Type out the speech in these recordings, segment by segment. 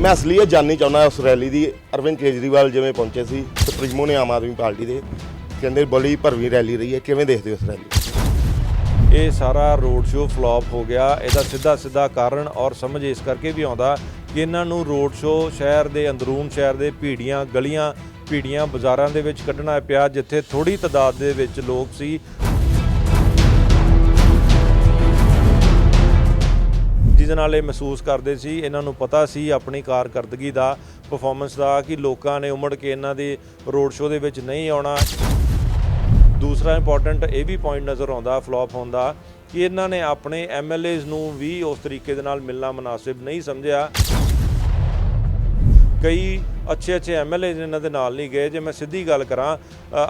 ਮੈਂ ਅਸਲੀਅਤ ਜਾਣਨੀ ਚਾਹੁੰਦਾ ਉਸ ਰੈਲੀ ਦੀ, ਅਰਵਿੰਦ ਕੇਜਰੀਵਾਲ ਜਿਵੇਂ ਪਹੁੰਚੇ ਸੀ ਸੁਪਰੀਮੋ ਨੇ ਆਮ ਆਦਮੀ ਪਾਰਟੀ ਦੇ ਕਹਿੰਦੇ ਬੜੀ ਭਰਵੀਂ ਰੈਲੀ ਰਹੀ ਹੈ, ਕਿਵੇਂ ਦੇਖਦੇ ਹੋ ਉਸ ਰੈਲੀ? ਇਹ ਸਾਰਾ ਰੋਡ ਸ਼ੋਅ ਫਲਾਪ ਹੋ ਗਿਆ, ਇਹਦਾ ਸਿੱਧਾ ਸਿੱਧਾ ਕਾਰਨ ਔਰ ਸਮਝ ਇਸ ਕਰਕੇ ਵੀ ਆਉਂਦਾ ਕਿ ਇਹਨਾਂ ਨੂੰ ਰੋਡ ਸ਼ੋਅ ਸ਼ਹਿਰ ਦੇ ਅੰਦਰੂਨ ਸ਼ਹਿਰ ਦੇ ਭੀੜੀਆਂ, ਗਲੀਆਂ, ਭੀੜੀਆਂ ਬਾਜ਼ਾਰਾਂ ਦੇ ਵਿੱਚ ਕੱਢਣਾ ਪਿਆ, ਜਿੱਥੇ ਥੋੜੀ ਤਦਾਦ ਦੇ ਵਿੱਚ ਲੋਕ ਸੀ ਰੀਜ਼ਨ ਨਾਲ ਇਹ ਮਹਿਸੂਸ ਕਰਦੇ ਸੀ, ਇਹਨਾਂ ਨੂੰ ਪਤਾ ਸੀ ਆਪਣੀ ਕਾਰਕਰਦਗੀ ਦਾ ਪਰਫਾਰਮੈਂਸ ਦਾ ਕਿ ਲੋਕਾਂ ਨੇ ਉਮੜ ਕੇ ਇਹਨਾਂ ਦੇ ਰੋਡ ਸ਼ੋਅ ਦੇ ਵਿੱਚ ਨਹੀਂ ਆਉਣਾ। ਦੂਸਰਾ ਇੰਪੋਰਟੈਂਟ ਇਹ ਵੀ ਪੁਆਇੰਟ ਨਜ਼ਰ ਆਉਂਦਾ ਫਲॉप ਹੁੰਦਾ ਕਿ ਇਹਨਾਂ ਨੇ ਆਪਣੇ ਐਮਐਲਏਜ਼ ਨੂੰ ਵੀ ਉਸ ਤਰੀਕੇ ਦੇ ਨਾਲ ਮਿਲਣਾ ਮناسب ਨਹੀਂ ਸਮਝਿਆ। ਕਈ ਅੱਛੇ ਅੱਛੇ ਐਮਐਲਏ ਇਹਨਾਂ ਦੇ ਨਾਲ ਨਹੀਂ ਗਏ। ਜੇ ਮੈਂ ਸਿੱਧੀ ਗੱਲ ਕਰਾਂ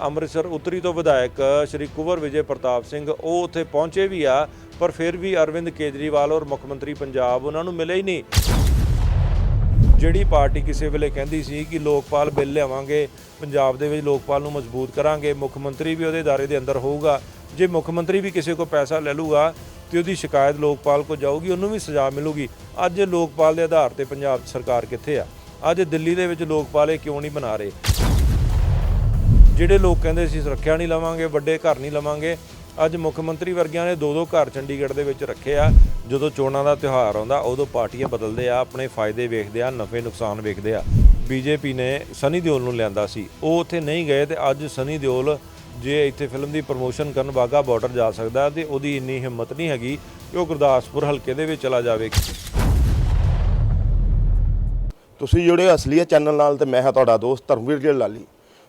ਅੰਮ੍ਰਿਤਸਰ ਉਤਰੀ ਤੋਂ ਵਿਧਾਇਕ ਸ਼੍ਰੀ ਕੁਵਰ ਵਿਜੇ ਪ੍ਰਤਾਪ ਸਿੰਘ, ਉਹ ਉੱਥੇ ਪਹੁੰਚੇ ਵੀ ਆ। ਪਰ ਫਿਰ ਵੀ ਅਰਵਿੰਦ ਕੇਜਰੀਵਾਲ ਔਰ ਮੁੱਖ ਮੰਤਰੀ ਪੰਜਾਬ ਉਹਨਾਂ ਨੂੰ ਮਿਲੇ ਹੀ ਨਹੀਂ। ਜਿਹੜੀ ਪਾਰਟੀ ਕਿਸੇ ਵੇਲੇ ਕਹਿੰਦੀ ਸੀ ਕਿ ਲੋਕਪਾਲ ਬਿੱਲ ਲਿਆਵਾਂਗੇ, ਪੰਜਾਬ ਦੇ ਵਿੱਚ ਲੋਕਪਾਲ ਨੂੰ ਮਜ਼ਬੂਤ ਕਰਾਂਗੇ, ਮੁੱਖ ਮੰਤਰੀ ਵੀ ਉਹਦੇ ਦਾਇਰੇ ਦੇ ਅੰਦਰ ਹੋਊਗਾ। ਜੇ ਮੁੱਖ ਮੰਤਰੀ ਵੀ ਕਿਸੇ ਕੋ ਪੈਸਾ ਲੈ ਲੂਗਾ ਤੇ ਉਹਦੀ ਸ਼ਿਕਾਇਤ ਲੋਕਪਾਲ ਕੋ ਜਾਊਗੀ, ਉਹਨੂੰ ਵੀ ਸਜ਼ਾ ਮਿਲੂਗੀ। ਅੱਜ ਲੋਕਪਾਲ ਦੇ ਆਧਾਰ ਤੇ ਪੰਜਾਬ ਸਰਕਾਰ ਕਿੱਥੇ ਆ? ਅੱਜ ਦਿੱਲੀ ਦੇ ਵਿੱਚ ਲੋਕਪਾਲ ਇਹ ਕਿਉਂ ਨਹੀਂ ਬਣਾ ਰਹੇ? ਜਿਹੜੇ ਲੋਕ ਕਹਿੰਦੇ ਸੀ ਸੁਰੱਖਿਆ ਨਹੀਂ ਲਵਾਂਗੇ, ਵੱਡੇ ਘਰ ਨਹੀਂ ਲਵਾਂਗੇ ਅੱਜ ਮੁੱਖ ਮੰਤਰੀ ਵਰਗਿਆਂ ਨੇ ਦੋ ਦੋ ਘਰ ਚੰਡੀਗੜ੍ਹ ਦੇ ਵਿੱਚ ਰੱਖੇ ਆ। ਜਦੋਂ ਚੋਣਾਂ ਦਾ ਤਿਉਹਾਰ ਆਉਂਦਾ, ਉਦੋਂ ਪਾਰਟੀਆਂ ਬਦਲਦੇ ਆ, ਆਪਣੇ ਫਾਇਦੇ ਵੇਖਦੇ ਆ, ਨਫੇ ਨੁਕਸਾਨ ਵੇਖਦੇ ਆ। ਬੀਜੇਪੀ ਨੇ ਸਨੀ ਦਿਓਲ ਨੂੰ ਲਿਆਂਦਾ ਸੀ। ਉਹ ਉੱਥੇ ਨਹੀਂ ਗਏ ਤੇ ਅੱਜ ਸਨੀ ਦਿਓਲ ਜੇ ਇੱਥੇ ਫਿਲਮ ਦੀ ਪ੍ਰਮੋਸ਼ਨ ਕਰਨ ਵਾਗਾ ਬਾਰਡਰ ਜਾ ਸਕਦਾ ਤੇ ਉਹਦੀ ਇੰਨੀ ਹਿੰਮਤ ਨਹੀਂ ਹੈਗੀ ਕਿ ਉਹ ਗੁਰਦਾਸਪੁਰ ਹਲਕੇ ਦੇ ਵਿੱਚ ਚਲਾ ਜਾਵੇ। ਤੁਸੀਂ ਜੁੜੇ ਅਸਲੀਅਤ ਚੈਨਲ ਨਾਲ ਤੇ ਮੈਂ ਹਾਂ ਤੁਹਾਡਾ ਦੋਸਤ ਧਰਮਵੀਰ ਜੀ ਲਾਲੀ।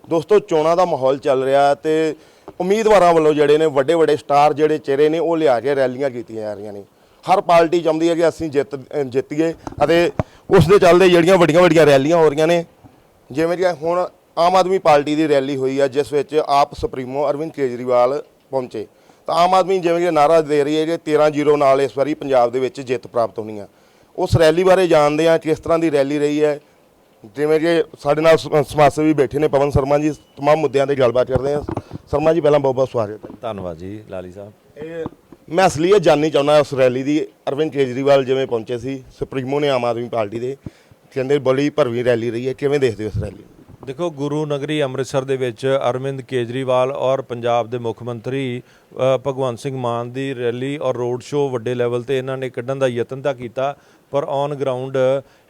ਦੋਸਤੋ, ਚੋਣਾਂ ਦਾ ਮਾਹੌਲ ਚੱਲ ਰਿਹਾ ਹੈ ਤੇ ਉਮੀਦਵਾਰਾਂ ਵੱਲੋਂ ਜਿਹੜੇ ਨੇ ਵੱਡੇ ਵੱਡੇ ਸਟਾਰ ਜਿਹੜੇ ਚਿਹਰੇ ਨੇ ਉਹ ਲਿਆ ਕੇ ਰੈਲੀਆਂ ਕੀਤੀਆਂ ਜਾ ਰਹੀਆਂ ਨੇ ਹਰ ਪਾਰਟੀ ਚਾਹੁੰਦੀ ਹੈ ਕਿ ਅਸੀਂ ਜਿੱਤ ਅ, ਜਿੱਤੀਏ ਅਤੇ ਉਸ ਦੇ ਚੱਲਦੇ ਜਿਹੜੀਆਂ ਵੱਡੀਆਂ ਵੱਡੀਆਂ ਰੈਲੀਆਂ ਹੋ ਰਹੀਆਂ ਨੇ ਜਿਵੇਂ ਕਿ ਹੁਣ ਆਮ ਆਦਮੀ ਪਾਰਟੀ ਦੀ ਰੈਲੀ ਹੋਈ ਹੈ ਜਿਸ ਵਿੱਚ ਆਪ ਸੁਪਰੀਮੋ ਅਰਵਿੰਦ ਕੇਜਰੀਵਾਲ ਪਹੁੰਚੇ ਤਾਂ ਆਮ ਆਦਮੀ ਜਿਵੇਂ ਕਿ ਨਾਰਾ ਦੇ ਰਹੀ ਹੈ ਕਿ 13-0 ਨਾਲ ਇਸ ਵਾਰੀ ਪੰਜਾਬ ਦੇ ਵਿੱਚ ਜਿੱਤ ਪ੍ਰਾਪਤ ਹੋਣੀ ਆ ਉਸ ਰੈਲੀ ਬਾਰੇ ਜਾਣਦੇ ਆ ਕਿਸ ਤਰ੍ਹਾਂ ਦੀ ਰੈਲੀ ਰਹੀ ਹੈ ਜਿਵੇਂ ਕਿ ਸਾਡੇ ਨਾਲ ਸ- ਸਮਾਜ ਸੇਵੀ ਬੈਠੇ ਨੇ ਪਵਨ ਸ਼ਰਮਾ ਜੀ तमाम ਮੁੱਦਿਆਂ ਤੇ ਗੱਲਬਾਤ ਕਰਦੇ ਆ ਸ਼ਰਮਾ ਜੀ ਪਹਿਲਾਂ ਬਹੁਤ ਬਹੁਤ ਸਵਾਗਤ ਹੈ ਧੰਨਵਾਦ ਜੀ ਲਾਲੀ ਸਾਹਿਬ। ਇਹ ਮੈਂ ਅਸਲੀਅਤ ਜਾਣਨੀ ਚਾਹੁੰਦਾ ਉਸ ਰੈਲੀ ਦੀ। ਅਰਵਿੰਦ ਕੇਜਰੀਵਾਲ ਜਿਵੇਂ ਪਹੁੰਚੇ ਸੀ ਸੁਪਰੀਮੋ ਨੇ ਆਮ ਆਦਮੀ ਪਾਰਟੀ ਦੇ ਕਹਿੰਦੇ ਬੜੀ ਭਰਵੀਂ ਰੈਲੀ ਰਹੀ ਹੈ। ਕਿਵੇਂ ਦੇਖਦੇ ਹੋ ਉਸ ਰੈਲੀ ਨੂੰ? ਦੇਖੋ ਗੁਰੂ ਨਗਰੀ ਅੰਮ੍ਰਿਤਸਰ ਦੇ ਵਿੱਚ ਅਰਵਿੰਦ ਕੇਜਰੀਵਾਲ ਔਰ ਪੰਜਾਬ ਦੇ ਮੁੱਖ ਮੰਤਰੀ ਭਗਵੰਤ ਸਿੰਘ ਮਾਨ ਦੀ ਰੈਲੀ ਔਰ ਰੋਡ ਸ਼ੋਅ ਵੱਡੇ ਲੈਵਲ ਤੇ ਇਹਨਾਂ ਨੇ ਕੱਢਣ ਦਾ ਯਤਨ ਤਾਂ ਕੀਤਾ ਪਰ ਔਨ ਗਰਾਊਂਡ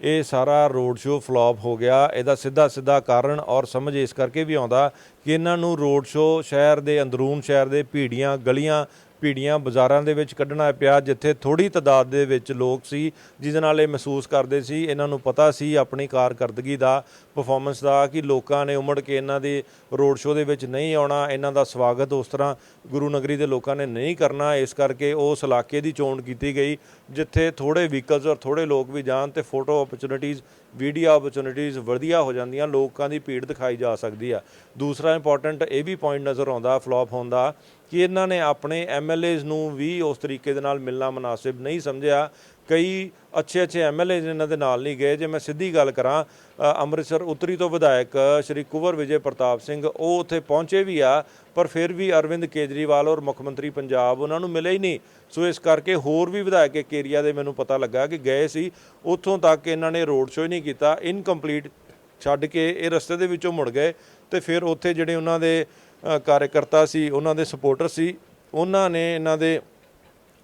ਇਹ ਸਾਰਾ ਰੋਡ ਸ਼ੋਅ ਫਲਾਪ ਹੋ ਗਿਆ। ਇਹਦਾ ਸਿੱਧਾ ਸਿੱਧਾ ਕਾਰਨ ਔਰ ਸਮਝ ਇਸ ਕਰਕੇ ਵੀ ਆਉਂਦਾ ਕਿ ਇਹਨਾਂ ਨੂੰ ਰੋਡ ਸ਼ੋਅ ਸ਼ਹਿਰ ਦੇ, ਅੰਦਰੂਨ ਸ਼ਹਿਰ ਦੇ ਭੀੜੀਆਂ, ਗਲੀਆਂ ਭੀੜੀਆਂ ਬਾਜ਼ਾਰਾਂ ਦੇ ਵਿੱਚ ਕੱਢਣਾ ਪਿਆ, ਜਿੱਥੇ ਥੋੜੀ ਤਦਾਦ ਦੇ ਵਿੱਚ ਲੋਕ ਸੀ, ਜਿਹਦੇ ਨਾਲ ਇਹ ਮਹਿਸੂਸ ਕਰਦੇ ਸੀ, ਇਹਨਾਂ ਨੂੰ ਪਤਾ ਸੀ ਆਪਣੀ ਕਾਰਕਰਦਗੀ ਦਾ ਪਰਫਾਰਮੈਂਸ ਦਾ, ਕਿ ਲੋਕਾਂ ਨੇ ਉਮੜ ਕੇ ਇਹਨਾਂ ਦੇ ਰੋਡ ਸ਼ੋਅ ਦੇ ਵਿੱਚ ਨਹੀਂ ਆਉਣਾ, ਇਹਨਾਂ ਦਾ ਸਵਾਗਤ ਉਸ ਤਰ੍ਹਾਂ ਗੁਰੂ ਨਗਰੀ ਦੇ ਲੋਕਾਂ ਨੇ ਨਹੀਂ ਕਰਨਾ, ਇਸ ਕਰਕੇ ਉਸ ਇਲਾਕੇ ਦੀ ਚੋਣ ਕੀਤੀ ਗਈ, ਜਿੱਥੇ ਥੋੜੇ ਵਹੀਕਲਸ ਔਰ ਥੋੜੇ ਲੋਕ ਵੀ ਜਾਣ ਤੇ ਫੋਟੋ ਓਪਰਚੁਨਿਟੀਜ਼ ਵੀਡੀਓ ਓਪਰਚੁਨਿਟੀਜ਼ ਵਧੀਆ ਹੋ ਜਾਂਦੀਆਂ, ਲੋਕਾਂ ਦੀ ਭੀੜ ਦਿਖਾਈ ਜਾ ਸਕਦੀ ਆ। ਦੂਸਰਾ ਇੰਪੋਰਟੈਂਟ ਇਹ ਵੀ ਪੁਆਇੰਟ ਨਜ਼ਰ ਆਉਂਦਾ ਫਲॉप ਹੁੰਦਾ ਕਿ ਇਹਨਾਂ ਨੇ ਆਪਣੇ ਐਮਐਲਏਜ਼ ਨੂੰ ਵੀ ਉਸ ਤਰੀਕੇ ਦੇ ਨਾਲ ਮਿਲਣਾ ਮناسب ਨਹੀਂ ਸਮਝਿਆ। ਕਈ ਅੱਛੇ ਅੱਛੇ ਐਮਐਲਏ ਇਹਨਾਂ ਦੇ ਨਾਲ ਨਹੀਂ ਗਏ। ਜੇ ਮੈਂ ਸਿੱਧੀ ਗੱਲ ਕਰਾਂ ਅੰਮ੍ਰਿਤਸਰ ਉਤਰੀ ਤੋਂ ਵਿਧਾਇਕ ਸ਼੍ਰੀ ਕੁਵਰ ਵਿਜੇ ਪ੍ਰਤਾਪ ਸਿੰਘ, ਉਹ ਉੱਥੇ ਪਹੁੰਚੇ ਵੀ ਆ, ਪਰ ਫਿਰ ਵੀ ਅਰਵਿੰਦ ਕੇਜਰੀਵਾਲ ਔਰ ਮੁੱਖ ਮੰਤਰੀ ਪੰਜਾਬ ਉਹਨਾਂ ਨੂੰ ਮਿਲੇ ਹੀ ਨਹੀਂ। ਸੋ ਇਸ ਕਰਕੇ ਹੋਰ ਵੀ ਵਿਧਾਇਕ ਇੱਕ ਏਰੀਆ ਦੇ ਮੈਨੂੰ ਪਤਾ ਲੱਗਾ ਕਿ ਗਏ ਸੀ। ਉੱਥੋਂ ਤੱਕ ਇਹਨਾਂ ਨੇ ਰੋਡ ਸ਼ੋਅ ਹੀ ਨਹੀਂ ਕੀਤਾ। ਇਨਕੰਪਲੀਟ ਛੱਡ ਕੇ ਇਹ ਰਸਤੇ ਦੇ ਵਿੱਚੋਂ ਮੁੜ ਗਏ ਤੇ ਫਿਰ ਉੱਥੇ ਜਿਹੜੇ ਉਹਨਾਂ ਦੇ ਕਾਰਜਕਰਤਾ ਸੀ, ਉਹਨਾਂ ਦੇ ਸਪੋਰਟਰ ਸੀ। ਉਹਨਾਂ ਨੇ ਇਹਨਾਂ ਦੇ